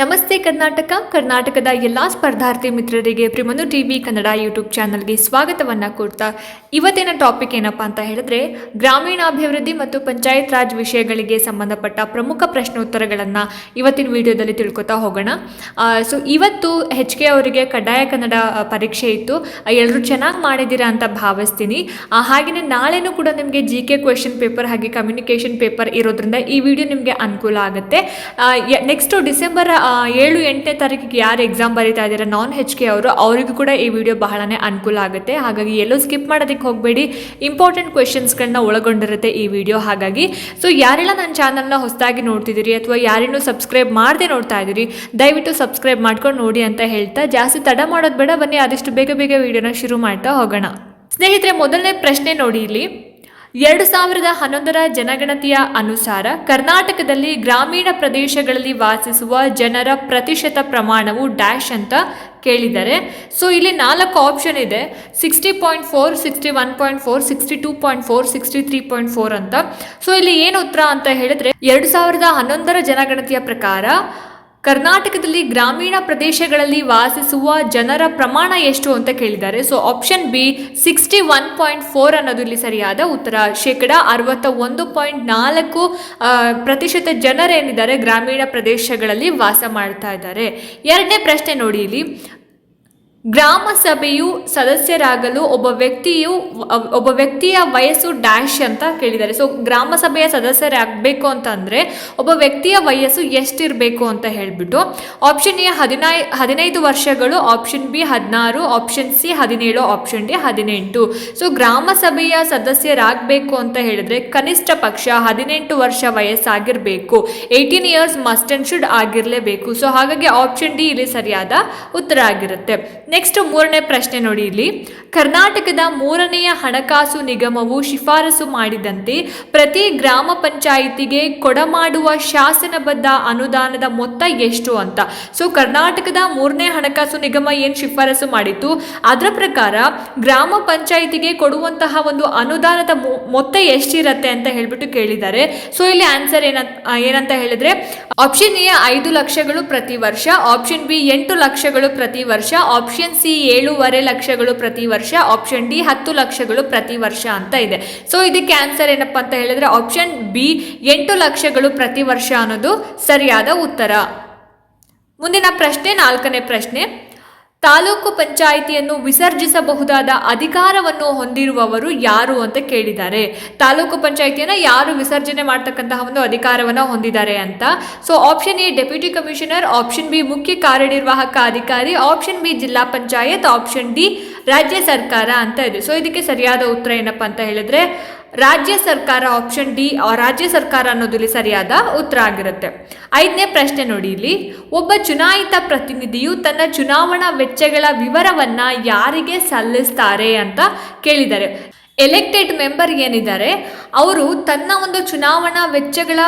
ನಮಸ್ತೆ ಕರ್ನಾಟಕ. ಕರ್ನಾಟಕದ ಎಲ್ಲ ಸ್ಪರ್ಧಾರ್ಥಿ ಮಿತ್ರರಿಗೆ ಪ್ರಿಮನು ಟಿ ವಿ ಕನ್ನಡ ಯೂಟ್ಯೂಬ್ ಚಾನಲ್ಗೆ ಸ್ವಾಗತವನ್ನು ಕೊಡ್ತಾ ಇವತ್ತಿನ ಟಾಪಿಕ್ ಏನಪ್ಪ ಅಂತ ಹೇಳಿದ್ರೆ ಗ್ರಾಮೀಣಾಭಿವೃದ್ಧಿ ಮತ್ತು ಪಂಚಾಯತ್ ರಾಜ್ ವಿಷಯಗಳಿಗೆ ಸಂಬಂಧಪಟ್ಟ ಪ್ರಮುಖ ಪ್ರಶ್ನೋತ್ತರಗಳನ್ನು ಇವತ್ತಿನ ವಿಡಿಯೋದಲ್ಲಿ ತಿಳ್ಕೊತಾ ಹೋಗೋಣ. ಸೊ ಇವತ್ತು ಹೆಚ್ ಕೆ ಅವರಿಗೆ ಕಡ್ಡಾಯ ಕನ್ನಡ ಪರೀಕ್ಷೆ ಇತ್ತು. ಎಲ್ಲರೂ ಚೆನ್ನಾಗಿ ಮಾಡಿದ್ದೀರಾ ಅಂತ ಭಾವಿಸ್ತೀನಿ. ಹಾಗೆಯೇ ನಾಳೆನೂ ಕೂಡ ನಿಮಗೆ ಜಿ ಕೆ ಕ್ವೆಶನ್ ಪೇಪರ್ ಹಾಗೆ ಕಮ್ಯುನಿಕೇಷನ್ ಪೇಪರ್ ಇರೋದ್ರಿಂದ ಈ ವಿಡಿಯೋ ನಿಮಗೆ ಅನುಕೂಲ ಆಗುತ್ತೆ. ನೆಕ್ಸ್ಟು ಡಿಸೆಂಬರ್ ಏಳು ಎಂಟನೇ ತಾರೀಕಿಗೆ ಯಾರು ಎಕ್ಸಾಮ್ ಬರೀತಾ ಇದ್ದೀರಾ? ನಾನ್ ಹೆಚ್ ಕೆ ಅವರು. ಅವರಿಗೂ ಕೂಡ ಈ ವಿಡಿಯೋ ಬಹಳನೇ ಅನುಕೂಲ ಆಗುತ್ತೆ. ಹಾಗಾಗಿ ಎಲ್ಲೂ ಸ್ಕಿಪ್ ಮಾಡೋದಕ್ಕೆ ಹೋಗಬೇಡಿ. ಇಂಪಾರ್ಟೆಂಟ್ ಕ್ವೆಶನ್ಸ್ಗಳನ್ನ ಒಳಗೊಂಡಿರುತ್ತೆ ಈ ವಿಡಿಯೋ ಹಾಗಾಗಿ ಸೊ ಯಾರೆಲ್ಲ ನನ್ನ ಚಾನಲ್ನ ಹೊಸದಾಗಿ ನೋಡ್ತಿದ್ದೀರಿ ಅಥವಾ ಯಾರೇನೂ ಸಬ್ಸ್ಕ್ರೈಬ್ ಮಾಡದೆ ನೋಡ್ತಾ ಇದ್ದೀರಿ, ದಯವಿಟ್ಟು ಸಬ್ಸ್ಕ್ರೈಬ್ ಮಾಡ್ಕೊಂಡು ನೋಡಿ ಅಂತ ಹೇಳ್ತಾ ಜಾಸ್ತಿ ತಡ ಮಾಡೋದು ಬೇಡ. ಬನ್ನಿ, ಆದಷ್ಟು ಬೇಗ ಬೇಗ ವಿಡಿಯೋನ ಶುರು ಮಾಡ್ತಾ ಹೋಗೋಣ. ಸ್ನೇಹಿತರೆ, ಮೊದಲನೇ ಪ್ರಶ್ನೆ ನೋಡಿ ಇಲ್ಲಿ. ಎರಡು ಸಾವಿರದ ಹನ್ನೊಂದರ ಜನಗಣತಿಯ ಅನುಸಾರ ಕರ್ನಾಟಕದಲ್ಲಿ ಗ್ರಾಮೀಣ ಪ್ರದೇಶಗಳಲ್ಲಿ ವಾಸಿಸುವ ಜನರ ಪ್ರತಿಶತ ಪ್ರಮಾಣವು ಡ್ಯಾಶ್ ಅಂತ ಕೇಳಿದ್ದಾರೆ ಸೊ ಇಲ್ಲಿ ನಾಲ್ಕು ಆಪ್ಷನ್ ಇದೆ sixty point four sixty one point four sixty two point four sixty three point four ಅಂತ. ಸೊ ಇಲ್ಲಿ ಏನು ಉತ್ತರ ಅಂತ ಹೇಳಿದ್ರೆ, ಎರಡು ಸಾವಿರದ ಹನ್ನೊಂದರ ಜನಗಣತಿಯ ಪ್ರಕಾರ ಕರ್ನಾಟಕದಲ್ಲಿ ಗ್ರಾಮೀಣ ಪ್ರದೇಶಗಳಲ್ಲಿ ವಾಸಿಸುವ ಜನರ ಪ್ರಮಾಣ ಎಷ್ಟು ಅಂತ ಕೇಳಿದ್ದಾರೆ. So option B sixty one point four ಅನ್ನೋದು ಇಲ್ಲಿ ಸರಿಯಾದ ಉತ್ತರ. ಶೇಕಡ ಅರವತ್ತ ಒಂದು ಪಾಯಿಂಟ್ ನಾಲ್ಕು ಪ್ರತಿಶತ ಜನರೇನಿದ್ದಾರೆ ಗ್ರಾಮೀಣ ಪ್ರದೇಶಗಳಲ್ಲಿ ವಾಸ ಮಾಡ್ತಾ ಇದ್ದಾರೆ. ಎರಡನೇ ಪ್ರಶ್ನೆ ನೋಡಿ ಇಲ್ಲಿ. ಗ್ರಾಮ ಸಭೆಯು ಸದಸ್ಯರಾಗಲು ಒಬ್ಬ ವ್ಯಕ್ತಿಯು, ಒಬ್ಬ ವ್ಯಕ್ತಿಯ ವಯಸ್ಸು ಡ್ಯಾಶ್ ಅಂತ ಕೇಳಿದ್ದಾರೆ. ಸೊ ಗ್ರಾಮ ಸಭೆಯ ಸದಸ್ಯರಾಗಬೇಕು ಅಂತಂದರೆ ಒಬ್ಬ ವ್ಯಕ್ತಿಯ ವಯಸ್ಸು ಎಷ್ಟಿರಬೇಕು ಅಂತ ಹೇಳಿಬಿಟ್ಟು ಆಪ್ಷನ್ ಎ ಹದಿನೈ, ಹದಿನೈದು ವರ್ಷಗಳು ಆಪ್ಷನ್ ಬಿ ಹದಿನಾರು ಆಪ್ಷನ್ ಸಿ ಹದಿನೇಳು ಆಪ್ಷನ್ ಡಿ ಹದಿನೆಂಟು. ಸೊ ಗ್ರಾಮ ಸಭೆಯ ಸದಸ್ಯರಾಗಬೇಕು ಅಂತ ಹೇಳಿದ್ರೆ ಕನಿಷ್ಠ ಪಕ್ಷ ಹದಿನೆಂಟು ವರ್ಷ ವಯಸ್ಸಾಗಿರಬೇಕು. Eighteen years must and should ಆಗಿರಲೇಬೇಕು. So ಹಾಗಾಗಿ ಆಪ್ಷನ್ ಡಿ ಇಲ್ಲಿ ಸರಿಯಾದ ಉತ್ತರ ಆಗಿರುತ್ತೆ. ನೆಕ್ಸ್ಟ್ ಮೂರನೇ ಪ್ರಶ್ನೆ ನೋಡಿ ಇಲ್ಲಿ. ಕರ್ನಾಟಕದ ಮೂರನೆಯ ಹಣಕಾಸು ನಿಗಮವು ಶಿಫಾರಸು ಮಾಡಿದಂತೆ ಪ್ರತಿ ಗ್ರಾಮ ಪಂಚಾಯಿತಿಗೆ ಕೊಡಮಾಡುವ ಶಾಸನಬದ್ಧ ಅನುದಾನದ ಮೊತ್ತ ಎಷ್ಟು ಅಂತ. ಸೊ ಕರ್ನಾಟಕದ ಮೂರನೇ ಹಣಕಾಸು ನಿಗಮ ಏನು ಶಿಫಾರಸು ಮಾಡಿತ್ತು? ಅದರ ಪ್ರಕಾರ ಗ್ರಾಮ ಪಂಚಾಯಿತಿಗೆ ಕೊಡುವಂತಹ ಒಂದು ಅನುದಾನದ ಮೊತ್ತ ಎಷ್ಟಿರತ್ತೆ ಅಂತ ಹೇಳ್ಬಿಟ್ಟು ಕೇಳಿದ್ದಾರೆ. ಸೊ ಇಲ್ಲಿ ಆನ್ಸರ್ ಏನ, ಏನಂತ ಹೇಳಿದ್ರೆ ಆಪ್ಷನ್ ಎ ಐದು ಲಕ್ಷಗಳು ಪ್ರತಿ ವರ್ಷ ಆಪ್ಷನ್ ಬಿ ಎಂಟು ಲಕ್ಷಗಳು ಪ್ರತಿ ವರ್ಷ ಆಪ್ಷನ್ ಸಿ ಏಳುವರೆ ಲಕ್ಷಗಳು ಪ್ರತಿ ವರ್ಷ ಆಪ್ಷನ್ ಡಿ ಹತ್ತು ಲಕ್ಷಗಳು ಪ್ರತಿ ವರ್ಷ ಅಂತ ಇದೆ. ಸೊ ಇದಕ್ಕೆ ಆನ್ಸರ್ ಏನಪ್ಪ ಅಂತ ಹೇಳಿದ್ರೆ ಆಪ್ಷನ್ ಬಿ ಎಂಟು ಲಕ್ಷಗಳು ಪ್ರತಿ ವರ್ಷ ಅನ್ನೋದು ಸರಿಯಾದ ಉತ್ತರ. ಮುಂದಿನ ಪ್ರಶ್ನೆ, ನಾಲ್ಕನೇ ಪ್ರಶ್ನೆ. ತಾಲೂಕು ಪಂಚಾಯಿತಿಯನ್ನು ವಿಸರ್ಜಿಸಬಹುದಾದ ಅಧಿಕಾರವನ್ನು ಹೊಂದಿರುವವರು ಯಾರು ಅಂತ ಕೇಳಿದ್ದಾರೆ. ತಾಲೂಕು ಪಂಚಾಯಿತಿಯನ್ನು ಯಾರು ವಿಸರ್ಜನೆ ಮಾಡ್ತಕ್ಕಂತಹ ಒಂದು ಅಧಿಕಾರವನ್ನು ಹೊಂದಿದ್ದಾರೆ ಅಂತ. So option A deputy commissioner option B ಮುಖ್ಯ ಕಾರ್ಯನಿರ್ವಾಹಕ ಅಧಿಕಾರಿ ಆಪ್ಷನ್ ಬಿ ಜಿಲ್ಲಾ ಪಂಚಾಯತ್ ಆಪ್ಷನ್ ಡಿ ರಾಜ್ಯ ಸರ್ಕಾರ ಅಂತ ಇದೆ. ಸೊ ಇದಕ್ಕೆ ಸರಿಯಾದ ಉತ್ತರ ಏನಪ್ಪ ಅಂತ ಹೇಳಿದ್ರೆ ರಾಜ್ಯ ಸರ್ಕಾರ ಆಪ್ಷನ್ ಡಿ ರಾಜ್ಯ ಸರ್ಕಾರ ಅನ್ನೋದು ಸರಿಯಾದ ಉತ್ತರ ಆಗಿರುತ್ತೆ. ಐದನೇ ಪ್ರಶ್ನೆ ನೋಡಿ ಇಲ್ಲಿ. ಒಬ್ಬ ಚುನಾಯಿತ ಪ್ರತಿನಿಧಿಯು ತನ್ನ ಚುನಾವಣಾ ವೆಚ್ಚಗಳ ವಿವರವನ್ನ ಯಾರಿಗೆ ಸಲ್ಲಿಸ್ತಾರೆ ಅಂತ ಕೇಳಿದ್ದಾರೆ ಎಲೆಕ್ಟೆಡ್ ಮೆಂಬರ್ ಏನಿದ್ದಾರೆ, ಅವರು ತನ್ನ ಒಂದು ಚುನಾವಣಾ ವೆಚ್ಚಗಳ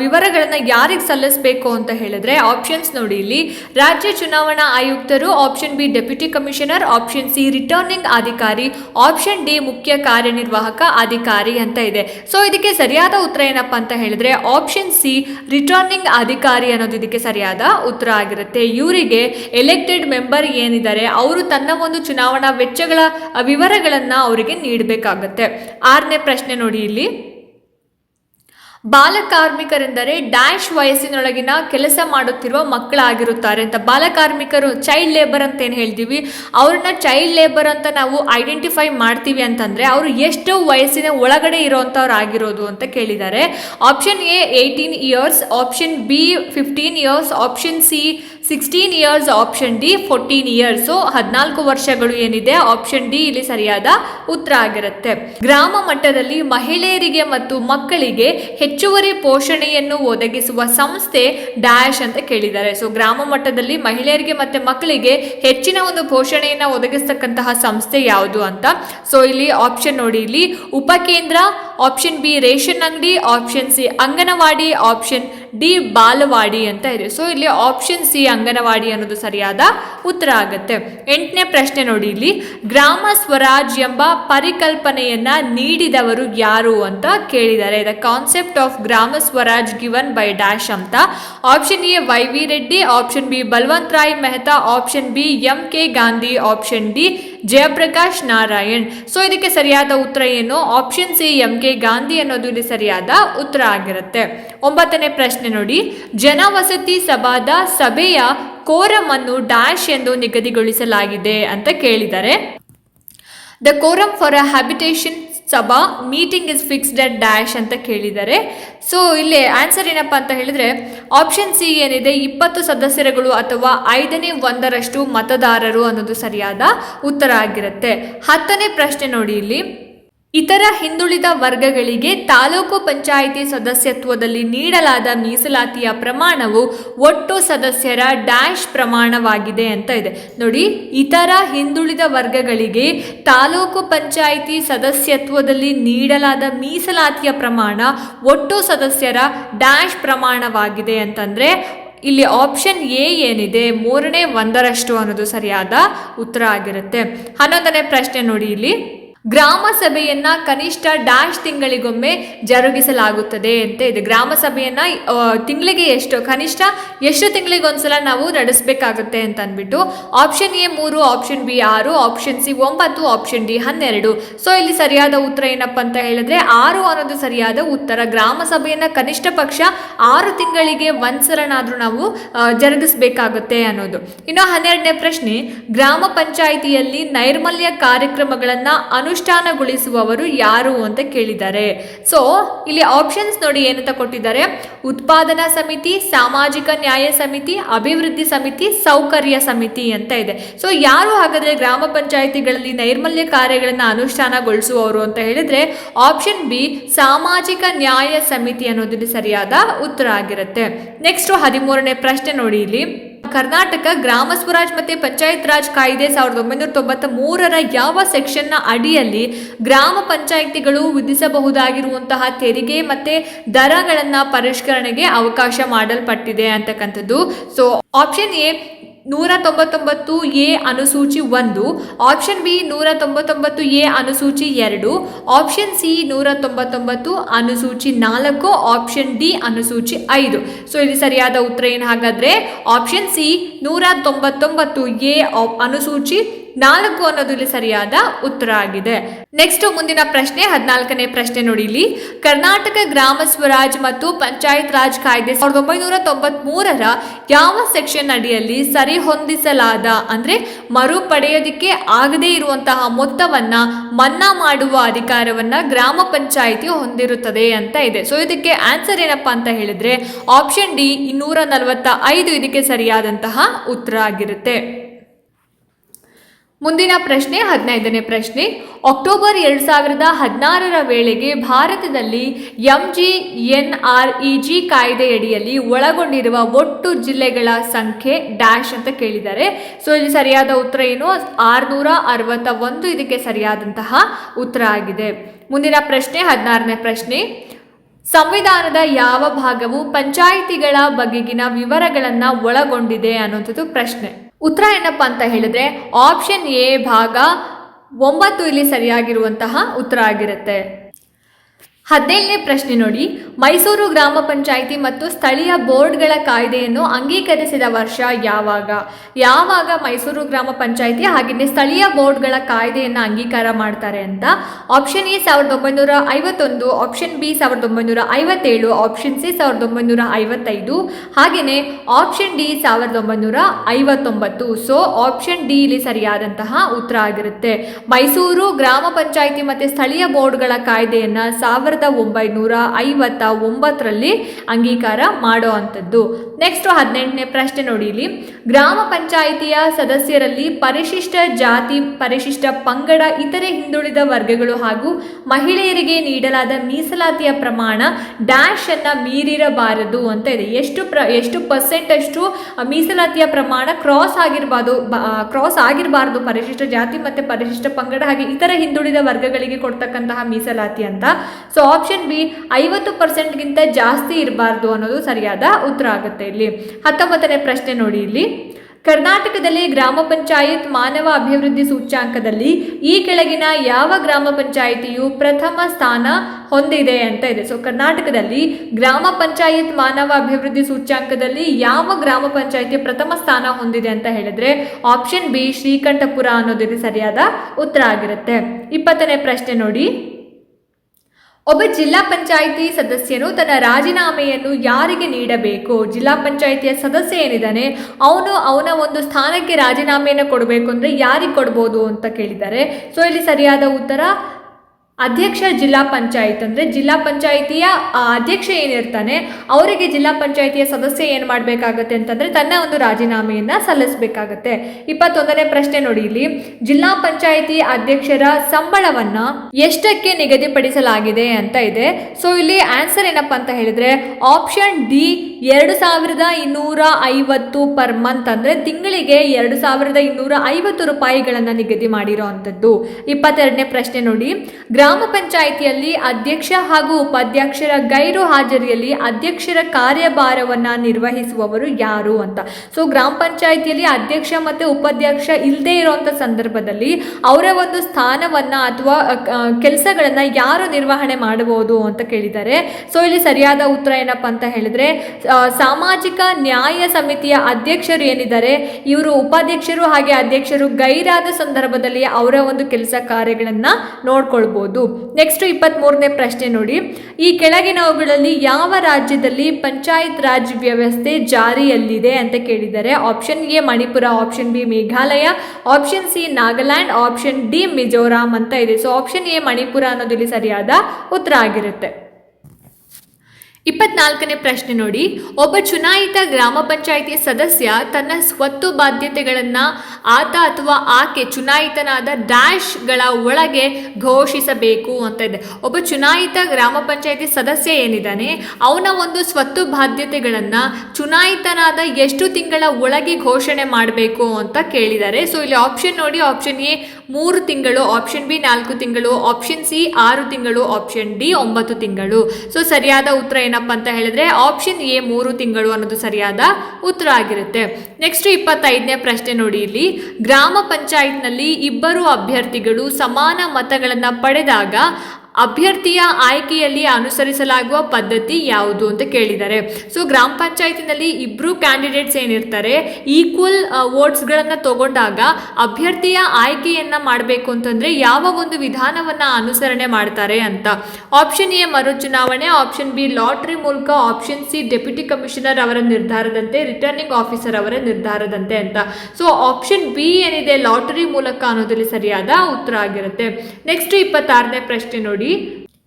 ವಿವರಗಳನ್ನು ಯಾರಿಗೆ ಸಲ್ಲಿಸಬೇಕು ಅಂತ ಹೇಳಿದ್ರೆ ಆಪ್ಷನ್ಸ್ ನೋಡಿ ಇಲ್ಲಿ. ರಾಜ್ಯ ಚುನಾವಣಾ ಆಯುಕ್ತರು option B deputy commissioner option C returning ಅಧಿಕಾರಿ ಆಪ್ಷನ್ ಡಿ ಮುಖ್ಯ ಕಾರ್ಯನಿರ್ವಾಹಕ ಅಧಿಕಾರಿ ಅಂತ ಇದೆ. ಸೊ ಇದಕ್ಕೆ ಸರಿಯಾದ ಉತ್ತರ ಏನಪ್ಪ ಅಂತ ಹೇಳಿದ್ರೆ ಆಪ್ಷನ್ ಸಿ ರಿಟರ್ನಿಂಗ್ ಅಧಿಕಾರಿ ಅನ್ನೋದು ಇದಕ್ಕೆ ಸರಿಯಾದ ಉತ್ತರ ಆಗಿರುತ್ತೆ. ಇವರಿಗೆ ಎಲೆಕ್ಟೆಡ್ ಮೆಂಬರ್ ಏನಿದ್ದಾರೆ, ಅವರು ತನ್ನ ಒಂದು ಚುನಾವಣಾ ವೆಚ್ಚಗಳ ವಿವರಗಳನ್ನು ಅವರಿಗೆ ಅವರಿಗೆ ನೀಡಬೇಕಾಗುತ್ತೆ ಆರನೇ ಪ್ರಶ್ನೆ ನೋಡಿ ಇಲ್ಲಿ. ಬಾಲಕಾರ್ಮಿಕರೆಂದರೆ ಡ್ಯಾಶ್ ವಯಸ್ಸಿನೊಳಗಿನ ಕೆಲಸ ಮಾಡುತ್ತಿರುವ ಮಕ್ಕಳಾಗಿರುತ್ತಾರೆ ಅಂತ. ಬಾಲಕಾರ್ಮಿಕರು ಚೈಲ್ಡ್ ಲೇಬರ್ ಅಂತ ಏನು ಹೇಳ್ತೀವಿ? ಅವ್ರನ್ನ ಚೈಲ್ಡ್ ಲೇಬರ್ ಅಂತ ನಾವು ಐಡೆಂಟಿಫೈ ಮಾಡ್ತೀವಿ ಅಂತಂದರೆ ಅವರು ಎಷ್ಟು ವಯಸ್ಸಿನ ಒಳಗಡೆ ಇರೋವಂಥವ್ರು ಆಗಿರೋದು ಅಂತ ಕೇಳಿದ್ದಾರೆ. Option A eighteen years option B fifteen years option C sixteen years option D fourteen years ಹದಿನಾಲ್ಕು ವರ್ಷಗಳು ಏನಿದೆ ಆಪ್ಷನ್ ಡಿ ಇಲ್ಲಿ ಸರಿಯಾದ ಉತ್ತರ ಆಗಿರುತ್ತೆ. ಗ್ರಾಮ ಮಟ್ಟದಲ್ಲಿ ಮಹಿಳೆಯರಿಗೆ ಮತ್ತು ಮಕ್ಕಳಿಗೆ ಹೆಚ್ಚುವರಿ ಪೋಷಣೆಯನ್ನು ಒದಗಿಸುವ ಸಂಸ್ಥೆ ಡ್ಯಾಶ್ ಅಂತ ಕೇಳಿದ್ದಾರೆ. ಸೊ ಗ್ರಾಮ ಮಟ್ಟದಲ್ಲಿ ಮಹಿಳೆಯರಿಗೆ ಮತ್ತೆ ಮಕ್ಕಳಿಗೆ ಹೆಚ್ಚಿನ ಒಂದು ಪೋಷಣೆಯನ್ನು ಒದಗಿಸ್ತಕ್ಕಂತಹ ಸಂಸ್ಥೆ ಯಾವುದು ಅಂತ? ಸೊ ಇಲ್ಲಿ ಆಪ್ಷನ್ ನೋಡಿ. ಇಲ್ಲಿ ಉಪಕೇಂದ್ರ ಆಪ್ಷನ್ ಬಿ ರೇಷನ್ ಅಂಗಡಿ option C anganwadi option D balwadi ಅಂತ ಇದೆ. ಸೊ ಇಲ್ಲಿ ಆಪ್ಷನ್ ಸಿ ಅಂಗನವಾಡಿ ಅನ್ನೋದು ಸರಿಯಾದ ಉತ್ತರ ಆಗುತ್ತೆ. ಎಂಟನೇ ಪ್ರಶ್ನೆ ನೋಡಿ ಇಲ್ಲಿ. ಗ್ರಾಮ ಸ್ವರಾಜ್ ಎಂಬ ಪರಿಕಲ್ಪನೆಯನ್ನ ನೀಡಿದವರು ಯಾರು ಅಂತ ಕೇಳಿದ್ದಾರೆ. The concept of Gram Swaraj given by dash ಅಂತ. Option A Y V Reddy option B Balwant Rai Mehta option B M K Gandhi option D Jayaprakash Narayan. So ಇದಕ್ಕೆ ಸರಿಯಾದ ಉತ್ತರ ಏನು? Option C M K Gandhi ಅನ್ನೋದು ಇಲ್ಲಿ ಸರಿಯಾದ ಉತ್ತರ ಆಗಿರುತ್ತೆ. ಒಂಬತ್ತನೇ ಪ್ರಶ್ನೆ ನೋಡಿ. ಜನವಸತಿ ಸಭಾದ ಸಭೆಯ ಕೋರಮ್ ಅನ್ನು ಡ್ಯಾಶ್ ಎಂದು ನಿಗದಿಗೊಳಿಸಲಾಗಿದೆ ಅಂತ ಕೇಳಿದ್ದಾರೆ. The quorum for a habitation sabha meeting is fixed at dash ಅಂತ ಕೇಳಿದ್ದಾರೆ. ಸೊ ಇಲ್ಲಿ ಆನ್ಸರ್ ಏನಪ್ಪ ಅಂತ ಹೇಳಿದ್ರೆ ಆಪ್ಷನ್ ಸಿ ಏನಿದೆ, ಇಪ್ಪತ್ತು ಸದಸ್ಯರುಗಳು ಅಥವಾ ಐದನೇ ಒಂದರಷ್ಟು ಮತದಾರರು ಅನ್ನೋದು ಸರಿಯಾದ ಉತ್ತರ ಆಗಿರುತ್ತೆ. ಹತ್ತನೇ ಪ್ರಶ್ನೆ ನೋಡಿ ಇಲ್ಲಿ. ಇತರ ಹಿಂದುಳಿದ ವರ್ಗಗಳಿಗೆ ತಾಲೂಕು ಪಂಚಾಯಿತಿ ಸದಸ್ಯತ್ವದಲ್ಲಿ ನೀಡಲಾದ ಮೀಸಲಾತಿಯ ಪ್ರಮಾಣವು ಒಟ್ಟು ಸದಸ್ಯರ ಡ್ಯಾಶ್ ಪ್ರಮಾಣವಾಗಿದೆ ಅಂತ ಇದೆ. ನೋಡಿ, ಇತರ ಹಿಂದುಳಿದ ವರ್ಗಗಳಿಗೆ ತಾಲೂಕು ಪಂಚಾಯಿತಿ ಸದಸ್ಯತ್ವದಲ್ಲಿ ನೀಡಲಾದ ಮೀಸಲಾತಿಯ ಪ್ರಮಾಣ ಒಟ್ಟು ಸದಸ್ಯರ ಡ್ಯಾಶ್ ಪ್ರಮಾಣವಾಗಿದೆ ಅಂತಂದರೆ ಇಲ್ಲಿ ಆಪ್ಷನ್ ಎ ಏನಿದೆ? ಮೂರನೇ ಒಂದರಷ್ಟು ಅನ್ನೋದು ಸರಿಯಾದ ಉತ್ತರ ಆಗಿರುತ್ತೆ. ಹನ್ನೊಂದನೇ ಪ್ರಶ್ನೆ ನೋಡಿ ಇಲ್ಲಿ. ಗ್ರಾಮ ಸಭೆಯನ್ನ ಕನಿಷ್ಠ ಡ್ಯಾಶ್ ತಿಂಗಳಿಗೊಮ್ಮೆ ಜರುಗಿಸಲಾಗುತ್ತದೆ ಅಂತ ಇದೆ. ಗ್ರಾಮ ಸಭೆಯನ್ನ ತಿಂಗಳಿಗೆ ಎಷ್ಟು? ಕನಿಷ್ಠ ಎಷ್ಟು ತಿಂಗಳಿಗೆ ಒಂದ್ಸಲ ನಾವು ನಡೆಸಬೇಕಾಗುತ್ತೆ ಅಂತ ಅಂದ್ಬಿಟ್ಟು ಆಪ್ಷನ್ ಎ ಮೂರು ಆಪ್ಷನ್ ಬಿ ಆರು ಆಪ್ಷನ್ ಸಿ ಒಂಬತ್ತು ಆಪ್ಷನ್ ಡಿ ಹನ್ನೆರಡು. ಸೊ ಇಲ್ಲಿ ಸರಿಯಾದ ಉತ್ತರ ಏನಪ್ಪ ಅಂತ ಹೇಳಿದ್ರೆ ಆರು ಅನ್ನೋದು ಸರಿಯಾದ ಉತ್ತರ. ಗ್ರಾಮ ಸಭೆಯನ್ನ ಕನಿಷ್ಠ ಪಕ್ಷ ಆರು ತಿಂಗಳಿಗೆ ಒಂದ್ಸಲನಾದ್ರೂ ನಾವು ಜರುಗಿಸಬೇಕಾಗುತ್ತೆ ಅನ್ನೋದು. ಇನ್ನು ಹನ್ನೆರಡನೇ ಪ್ರಶ್ನೆ, ಗ್ರಾಮ ಪಂಚಾಯಿತಿಯಲ್ಲಿ ನೈರ್ಮಲ್ಯ ಕಾರ್ಯಕ್ರಮಗಳನ್ನ ಅನುಷ್ಠಾನಗೊಳಿಸುವವರು ಯಾರು ಅಂತ ಕೇಳಿದ್ದಾರೆ. ಸೊ ಇಲ್ಲಿ ಆಪ್ಷನ್ಸ್ ನೋಡಿ ಏನಂತ ಕೊಟ್ಟಿದ್ದಾರೆ. ಉತ್ಪಾದನಾ ಸಮಿತಿ, ಸಾಮಾಜಿಕ ನ್ಯಾಯ ಸಮಿತಿ, ಅಭಿವೃದ್ಧಿ ಸಮಿತಿ, ಸೌಕರ್ಯ ಸಮಿತಿ ಅಂತ ಇದೆ. ಸೊ ಯಾರು ಹಾಗಾದ್ರೆ ಗ್ರಾಮ ಪಂಚಾಯಿತಿಗಳಲ್ಲಿ ನೈರ್ಮಲ್ಯ ಕಾರ್ಯಗಳನ್ನು ಅನುಷ್ಠಾನಗೊಳಿಸುವವರು ಅಂತ ಹೇಳಿದ್ರೆ ಆಪ್ಷನ್ ಬಿ ಸಾಮಾಜಿಕ ನ್ಯಾಯ ಸಮಿತಿ ಅನ್ನೋದು ಸರಿಯಾದ ಉತ್ತರ ಆಗಿರುತ್ತೆ. ನೆಕ್ಸ್ಟ್ ಹದಿಮೂರನೇ ಪ್ರಶ್ನೆ ನೋಡಿ ಇಲ್ಲಿ. ಕರ್ನಾಟಕ ಗ್ರಾಮ ಸ್ವರಾಜ್ ಮತ್ತೆ ಪಂಚಾಯತ್ ರಾಜ್ ಕಾಯ್ದೆ ಸಾವಿರದ ಒಂಬೈನೂರ ತೊಂಬತ್ತ ಮೂರರ ಯಾವ ಸೆಕ್ಷನ್ನ ಅಡಿಯಲ್ಲಿ ಗ್ರಾಮ ಪಂಚಾಯಿತಿಗಳು ವಿಧಿಸಬಹುದಾಗಿರುವಂತಹ ತೆರಿಗೆ ಮತ್ತೆ ದರಗಳನ್ನ ಪರಿಷ್ಕರಣೆಗೆ ಅವಕಾಶ ಮಾಡಲ್ಪಟ್ಟಿದೆ ಅಂತಕ್ಕಂಥದ್ದು. ಸೊ ಆಪ್ಷನ್ ಎ ನೂರ ತೊಂಬತ್ತೊಂಬತ್ತು ಎ ಅನುಸೂಚಿ ಒಂದು, ಆಪ್ಷನ್ ಬಿ ನೂರ ತೊಂಬತ್ತೊಂಬತ್ತು ಎ ಅನುಸೂಚಿ ಎರಡು, ಆಪ್ಷನ್ ಸಿ ನೂರ ತೊಂಬತ್ತೊಂಬತ್ತು ಅನುಸೂಚಿ ನಾಲ್ಕು, ಆಪ್ಷನ್ ಡಿ ಅನುಸೂಚಿ ಐದು. ಸೊ ಇಲ್ಲಿ ಸರಿಯಾದ ಉತ್ತರ ಏನು ಹಾಗಾದರೆ, ಆಪ್ಷನ್ ಸಿ ನೂರ ತೊಂಬತ್ತೊಂಬತ್ತು ಎ ಅನುಸೂಚಿ ನಾಲ್ಕು ಅನ್ನೋದು ಇಲ್ಲಿ ಸರಿಯಾದ ಉತ್ತರ ಆಗಿದೆ. ನೆಕ್ಸ್ಟ್ ಮುಂದಿನ ಪ್ರಶ್ನೆ, ಹದಿನಾಲ್ಕನೇ ಪ್ರಶ್ನೆ ನೋಡಿ ಇಲ್ಲಿ. ಕರ್ನಾಟಕ ಗ್ರಾಮ ಸ್ವರಾಜ್ ಮತ್ತು ಪಂಚಾಯತ್ ರಾಜ್ ಕಾಯ್ದೆ ಸಾವಿರದ ಒಂಬೈನೂರ ತೊಂಬತ್ ಮೂರರ ಯಾವ ಸೆಕ್ಷನ್ ಅಡಿಯಲ್ಲಿ ಸರಿಹೊಂದಿಸಲಾದ, ಅಂದ್ರೆ ಮರು ಪಡೆಯೋದಿಕ್ಕೆ ಆಗದೇ ಇರುವಂತಹ ಮೊತ್ತವನ್ನ ಮನ್ನಾ ಮಾಡುವ ಅಧಿಕಾರವನ್ನ ಗ್ರಾಮ ಪಂಚಾಯಿತಿ ಹೊಂದಿರುತ್ತದೆ ಅಂತ ಇದೆ. ಸೊ ಇದಕ್ಕೆ ಆನ್ಸರ್ ಏನಪ್ಪಾ ಅಂತ ಹೇಳಿದ್ರೆ ಆಪ್ಷನ್ ಡಿ ಇನ್ನೂರ ನಲವತ್ತ ಐದು ಇದಕ್ಕೆ ಸರಿಯಾದಂತಹ ಉತ್ತರ ಆಗಿರುತ್ತೆ. ಮುಂದಿನ ಪ್ರಶ್ನೆ, ಹದಿನೈದನೇ ಪ್ರಶ್ನೆ. ಅಕ್ಟೋಬರ್ ಎರಡು ಸಾವಿರದ ಹದಿನಾರರ ವೇಳೆಗೆ ಭಾರತದಲ್ಲಿ M G N R E G ಕಾಯ್ದೆಯಡಿಯಲ್ಲಿ ಒಳಗೊಂಡಿರುವ ಒಟ್ಟು ಜಿಲ್ಲೆಗಳ ಸಂಖ್ಯೆ ಡ್ಯಾಶ್ ಅಂತ ಕೇಳಿದ್ದಾರೆ. ಸೊ, ಇಲ್ಲಿ ಸರಿಯಾದ ಉತ್ತರ ಏನು? ಆರುನೂರ ಅರವತ್ತ ಒಂದು ಇದಕ್ಕೆ ಸರಿಯಾದಂತಹ ಉತ್ತರ ಆಗಿದೆ. ಮುಂದಿನ ಪ್ರಶ್ನೆ, ಹದಿನಾರನೇ ಪ್ರಶ್ನೆ. ಸಂವಿಧಾನದ ಯಾವ ಭಾಗವು ಪಂಚಾಯಿತಿಗಳ ಬಗೆಗಿನ ವಿವರಗಳನ್ನು ಒಳಗೊಂಡಿದೆ ಅನ್ನೋಂಥದ್ದು ಪ್ರಶ್ನೆ. ಉತ್ತರ ಏನಪ್ಪ ಅಂತ ಹೇಳಿದ್ರೆ ಆಪ್ಷನ್ ಎ ಭಾಗ ಒಂಬತ್ತು ಇಲ್ಲಿ ಸರಿಯಾಗಿರುವಂತಹ ಉತ್ತರ ಆಗಿರುತ್ತೆ. ಹದಿನೇಳನೇ ಪ್ರಶ್ನೆ ನೋಡಿ. ಮೈಸೂರು ಗ್ರಾಮ ಪಂಚಾಯಿತಿ ಮತ್ತು ಸ್ಥಳೀಯ ಬೋರ್ಡ್ಗಳ ಕಾಯ್ದೆಯನ್ನು ಅಂಗೀಕರಿಸಿದ ವರ್ಷ ಯಾವಾಗ? ಯಾವಾಗ ಮೈಸೂರು ಗ್ರಾಮ ಪಂಚಾಯಿತಿ ಹಾಗೆಯೇ ಸ್ಥಳೀಯ ಬೋರ್ಡ್ಗಳ ಕಾಯ್ದೆಯನ್ನು ಅಂಗೀಕಾರ ಮಾಡ್ತಾರೆ ಅಂತ? ಆಪ್ಷನ್ ಎ ಸಾವಿರದ ಒಂಬೈನೂರ ಐವತ್ತೊಂದು, ಆಪ್ಷನ್ ಬಿ ಸಾವಿರದ ಒಂಬೈನೂರ ಐವತ್ತೇಳು, ಆಪ್ಷನ್ ಸಿ ಸಾವಿರದ ಒಂಬೈನೂರ ಐವತ್ತೈದು, ಹಾಗೆಯೇ ಆಪ್ಷನ್ ಡಿ ಸಾವಿರದ ಒಂಬೈನೂರ ಐವತ್ತೊಂಬತ್ತು. ಸೊ, ಆಪ್ಷನ್ ಡಿ ಇಲ್ಲಿ ಸರಿಯಾದಂತಹ ಉತ್ತರ ಆಗಿರುತ್ತೆ. ಮೈಸೂರು ಗ್ರಾಮ ಪಂಚಾಯಿತಿ ಮತ್ತು ಸ್ಥಳೀಯ ಬೋರ್ಡ್ಗಳ ಕಾಯ್ದೆಯನ್ನು ಸಾವಿರದ ಒಂಬೈನೂರ ಐವತ್ತ ಒಂಬತ್ತರಲ್ಲಿ ಅಂಗೀಕಾರ ಮಾಡೋ ಅಂಥದ್ದು. ನೆಕ್ಸ್ಟ್ ಹದಿನೆಂಟನೇ ಪ್ರಶ್ನೆ ನೋಡಿ ಇಲ್ಲಿ. ಗ್ರಾಮ ಪಂಚಾಯಿತಿಯ ಸದಸ್ಯರಲ್ಲಿ ಪರಿಶಿಷ್ಟ ಜಾತಿ, ಪರಿಶಿಷ್ಟ ಪಂಗಡ, ಇತರೆ ಹಿಂದುಳಿದ ವರ್ಗಗಳು ಹಾಗೂ ಮಹಿಳೆಯರಿಗೆ ನೀಡಲಾದ ಮೀಸಲಾತಿಯ ಪ್ರಮಾಣ ಡ್ಯಾಶ್ ಅನ್ನ ಮೀರಿರಬಾರದು ಅಂತ ಇದೆ. ಎಷ್ಟು ಪ್ರ, ಎಷ್ಟು ಪರ್ಸೆಂಟ್ ಅಷ್ಟು ಮೀಸಲಾತಿಯ ಪ್ರಮಾಣ ಕ್ರಾಸ್ ಆಗಿರಬಾರ್ದು ಕ್ರಾಸ್ ಆಗಿರಬಾರ್ದು. ಪರಿಶಿಷ್ಟ ಜಾತಿ ಮತ್ತೆ ಪರಿಶಿಷ್ಟ ಪಂಗಡ ಹಾಗೆ ಇತರ ಹಿಂದುಳಿದ ವರ್ಗಗಳಿಗೆ ಕೊಡ್ತಕ್ಕಂತಹ ಮೀಸಲಾತಿ ಅಂತ. ಸೊ ಆಪ್ಷನ್ ಬಿ ಐವತ್ತು ಪರ್ಸೆಂಟ್ಗಿಂತ ಜಾಸ್ತಿ ಇರಬಾರ್ದು ಅನ್ನೋದು ಸರಿಯಾದ ಉತ್ತರ ಆಗುತ್ತೆ ಇಲ್ಲಿ. ಹತ್ತೊಂಬತ್ತನೇ ಪ್ರಶ್ನೆ ನೋಡಿ ಇಲ್ಲಿ. ಕರ್ನಾಟಕದಲ್ಲಿ ಗ್ರಾಮ ಪಂಚಾಯತ್ ಮಾನವ ಅಭಿವೃದ್ಧಿ ಸೂಚ್ಯಾಂಕದಲ್ಲಿ ಈ ಕೆಳಗಿನ ಯಾವ ಗ್ರಾಮ ಪಂಚಾಯಿತಿಯು ಪ್ರಥಮ ಸ್ಥಾನ ಹೊಂದಿದೆ ಅಂತ ಇದೆ. ಸೊ ಕರ್ನಾಟಕದಲ್ಲಿ ಗ್ರಾಮ ಪಂಚಾಯತ್ ಮಾನವ ಅಭಿವೃದ್ಧಿ ಸೂಚ್ಯಾಂಕದಲ್ಲಿ ಯಾವ ಗ್ರಾಮ ಪಂಚಾಯಿತಿ ಪ್ರಥಮ ಸ್ಥಾನ ಹೊಂದಿದೆ ಅಂತ ಹೇಳಿದ್ರೆ ಆಪ್ಷನ್ ಬಿ ಶ್ರೀಕಂಠಪುರ ಅನ್ನೋದಿದೆ ಸರಿಯಾದ ಉತ್ತರ ಆಗಿರುತ್ತೆ. ಇಪ್ಪತ್ತನೇ ಪ್ರಶ್ನೆ ನೋಡಿ. ಒಬ್ಬ ಜಿಲ್ಲಾ ಪಂಚಾಯಿತಿ ಸದಸ್ಯನು ತನ್ನ ರಾಜೀನಾಮೆಯನ್ನು ಯಾರಿಗೆ ನೀಡಬೇಕು? ಜಿಲ್ಲಾ ಪಂಚಾಯಿತಿಯ ಸದಸ್ಯ ಏನಿದ್ದಾನೆ? ಅವನು ಅವನ ಒಂದು ಸ್ಥಾನಕ್ಕೆ ರಾಜೀನಾಮೆಯನ್ನು ಕೊಡಬೇಕು ಅಂದರೆ ಯಾರಿಗೆ ಕೊಡ್ಬೋದು ಅಂತ ಕೇಳಿದ್ದಾರೆ. ಸೊ, ಇಲ್ಲಿ ಸರಿಯಾದ ಉತ್ತರ ಅಧ್ಯಕ್ಷ ಜಿಲ್ಲಾ ಪಂಚಾಯತ್ ಅಂದರೆ ಜಿಲ್ಲಾ ಪಂಚಾಯಿತಿಯ ಅಧ್ಯಕ್ಷ ಏನಿರ್ತಾನೆ, ಅವರಿಗೆ ಜಿಲ್ಲಾ ಪಂಚಾಯಿತಿಯ ಸದಸ್ಯ ಏನು ಮಾಡಬೇಕಾಗತ್ತೆ ಅಂತಂದರೆ ತನ್ನ ಒಂದು ರಾಜೀನಾಮೆಯನ್ನು ಸಲ್ಲಿಸಬೇಕಾಗತ್ತೆ. ಇಪ್ಪತ್ತೊಂದನೇ ಪ್ರಶ್ನೆ ನೋಡಿ ಇಲ್ಲಿ. ಜಿಲ್ಲಾ ಪಂಚಾಯಿತಿ ಅಧ್ಯಕ್ಷರ ಸಂಬಳವನ್ನು ಎಷ್ಟಕ್ಕೆ ನಿಗದಿಪಡಿಸಲಾಗಿದೆ ಅಂತ ಇದೆ. ಸೊ ಇಲ್ಲಿ ಆನ್ಸರ್ ಏನಪ್ಪ ಅಂತ ಹೇಳಿದ್ರೆ ಆಪ್ಷನ್ ಡಿ ಎರಡು ಸಾವಿರದ ಇನ್ನೂರ ಐವತ್ತು ಪರ್ ಮಂತ್ ಅಂದರೆ ತಿಂಗಳಿಗೆ ಎರಡು ಸಾವಿರದ ಇನ್ನೂರ ಐವತ್ತು ರೂಪಾಯಿಗಳನ್ನು ನಿಗದಿ ಮಾಡಿರೋ ಅಂಥದ್ದು ಇಪ್ಪತ್ತೆರಡನೇ ಪ್ರಶ್ನೆ ನೋಡಿ. ಗ್ರಾಮ ಪಂಚಾಯಿತಿಯಲ್ಲಿ ಅಧ್ಯಕ್ಷ ಹಾಗೂ ಉಪಾಧ್ಯಕ್ಷರ ಗೈರು ಹಾಜರಿಯಲ್ಲಿ ಅಧ್ಯಕ್ಷರ ಕಾರ್ಯಭಾರವನ್ನು ನಿರ್ವಹಿಸುವವರು ಯಾರು ಅಂತ. ಸೊ ಗ್ರಾಮ ಪಂಚಾಯಿತಿಯಲ್ಲಿ ಅಧ್ಯಕ್ಷ ಮತ್ತು ಉಪಾಧ್ಯಕ್ಷ ಇಲ್ಲದೆ ಇರುವಂಥ ಸಂದರ್ಭದಲ್ಲಿ ಅವರ ಒಂದು ಸ್ಥಾನವನ್ನು ಅಥವಾ ಕೆಲಸಗಳನ್ನು ಯಾರು ನಿರ್ವಹಣೆ ಮಾಡಬಹುದು ಅಂತ ಕೇಳಿದ್ದಾರೆ ಸೊ ಇಲ್ಲಿ ಸರಿಯಾದ ಉತ್ತರ ಏನಪ್ಪ ಅಂತ ಹೇಳಿದ್ರೆ ಸಾಮಾಜಿಕ ನ್ಯಾಯ ಸಮಿತಿಯ ಅಧ್ಯಕ್ಷರು ಏನಿದ್ದಾರೆ, ಇವರು ಉಪಾಧ್ಯಕ್ಷರು ಹಾಗೆ ಅಧ್ಯಕ್ಷರು ಗೈರಾದ ಸಂದರ್ಭದಲ್ಲಿ ಅವರ ಒಂದು ಕೆಲಸ ಕಾರ್ಯಗಳನ್ನು ನೋಡ್ಕೊಳ್ಬೋದು. ನೆಕ್ಸ್ಟ್ ಇಪ್ಪತ್ತ್ ಮೂರನೇ ಪ್ರಶ್ನೆ ನೋಡಿ. ಈ ಕೆಳಗಿನವುಗಳಲ್ಲಿ ಯಾವ ರಾಜ್ಯದಲ್ಲಿ ಪಂಚಾಯತ್ ರಾಜ್ ವ್ಯವಸ್ಥೆ ಜಾರಿಯಲ್ಲಿದೆ ಅಂತ ಕೇಳಿದ್ದಾರೆ option A Manipur option B Meghalaya option C Nagaland option D Mizoram ಅಂತ ಇದೆ. ಸೊ ಆಪ್ಷನ್ ಎ ಮಣಿಪುರ ಅನ್ನೋದು ಇಲ್ಲಿ ಸರಿಯಾದ ಉತ್ತರ ಆಗಿರುತ್ತೆ. ಇಪ್ಪತ್ನಾಲ್ಕನೇ ಪ್ರಶ್ನೆ ನೋಡಿ. ಒಬ್ಬ ಚುನಾಯಿತ ಗ್ರಾಮ ಪಂಚಾಯಿತಿ ಸದಸ್ಯ ತನ್ನ ಸ್ವತ್ತು ಬಾಧ್ಯತೆಗಳನ್ನು ಆತ ಅಥವಾ ಆಕೆ ಚುನಾಯಿತನಾದ ಡ್ಯಾಶ್ಗಳ ಒಳಗೆ ಘೋಷಿಸಬೇಕು ಅಂತ ಇದೆ. ಒಬ್ಬ ಚುನಾಯಿತ ಗ್ರಾಮ ಪಂಚಾಯಿತಿ ಸದಸ್ಯ ಏನಿದ್ದಾನೆ? ಅವನ ಒಂದು ಸ್ವತ್ತು ಬಾಧ್ಯತೆಗಳನ್ನು ಚುನಾಯಿತನಾದ ಎಷ್ಟು ತಿಂಗಳ ಒಳಗೆ ಘೋಷಣೆ ಮಾಡಬೇಕು ಅಂತ ಕೇಳಿದ್ದಾರೆ. ಸೊ ಇಲ್ಲಿ ಆಪ್ಷನ್ ನೋಡಿ ಆಪ್ಷನ್ ಎ ಮೂರು ತಿಂಗಳು ಆಪ್ಷನ್ ಬಿ ನಾಲ್ಕು ತಿಂಗಳು ಆಪ್ಷನ್ ಸಿ ಆರು ತಿಂಗಳು ಆಪ್ಷನ್ ಡಿ ಒಂಬತ್ತು ತಿಂಗಳು. ಸೊ ಸರಿಯಾದ ಉತ್ತರ ಏನಪ್ಪ ಅಂತ ಹೇಳಿದ್ರೆ ಆಪ್ಷನ್ ಎ ಮೂರು ತಿಂಗಳು ಅನ್ನೋದು ಸರಿಯಾದ ಉತ್ತರ ಆಗಿರುತ್ತೆ. ನೆಕ್ಸ್ಟ್ ಇಪ್ಪತ್ತೈದನೇ ಪ್ರಶ್ನೆ ನೋಡಿ ಇಲ್ಲಿ. ಗ್ರಾಮ ಪಂಚಾಯತ್ನಲ್ಲಿ ಇಬ್ಬರು ಅಭ್ಯರ್ಥಿಗಳು ಸಮಾನ ಮತಗಳನ್ನು ಪಡೆದಾಗ ಅಭ್ಯರ್ಥಿಯ ಆಯ್ಕೆಯಲ್ಲಿ ಅನುಸರಿಸಲಾಗುವ ಪದ್ಧತಿ ಯಾವುದು ಅಂತ ಕೇಳಿದ್ದಾರೆ. ಸೊ ಗ್ರಾಮ ಪಂಚಾಯತಿನಲ್ಲಿ ಇಬ್ಬರು ಕ್ಯಾಂಡಿಡೇಟ್ಸ್ ಏನಿರ್ತಾರೆ ಈಕ್ವಲ್ ವೋಟ್ಸ್ಗಳನ್ನು ತಗೊಂಡಾಗ ಅಭ್ಯರ್ಥಿಯ ಆಯ್ಕೆಯನ್ನು ಮಾಡಬೇಕು ಅಂತಂದರೆ ಯಾವ ಒಂದು ವಿಧಾನವನ್ನು ಅನುಸರಣೆ ಮಾಡ್ತಾರೆ ಅಂತ. ಆಪ್ಷನ್ ಎ ಮರು ಚುನಾವಣೆ ಆಪ್ಷನ್ ಬಿ ಲಾಟ್ರಿ ಮೂಲಕ ಆಪ್ಷನ್ ಸಿ ಡೆಪ್ಯೂಟಿ ಕಮಿಷನರ್ ಅವರ ನಿರ್ಧಾರದಂತೆ ರಿಟರ್ನಿಂಗ್ ಆಫೀಸರ್ ಅವರ ನಿರ್ಧಾರದಂತೆ ಅಂತ. ಸೊ ಆಪ್ಷನ್ ಬಿ ಏನಿದೆ ಲಾಟರಿ ಮೂಲಕ ಅನ್ನೋದ್ರಲ್ಲಿ ಸರಿಯಾದ ಉತ್ತರ ಆಗಿರುತ್ತೆ. ನೆಕ್ಸ್ಟ್ ಇಪ್ಪತ್ತಾರನೇ ಪ್ರಶ್ನೆ ನೋಡಿ.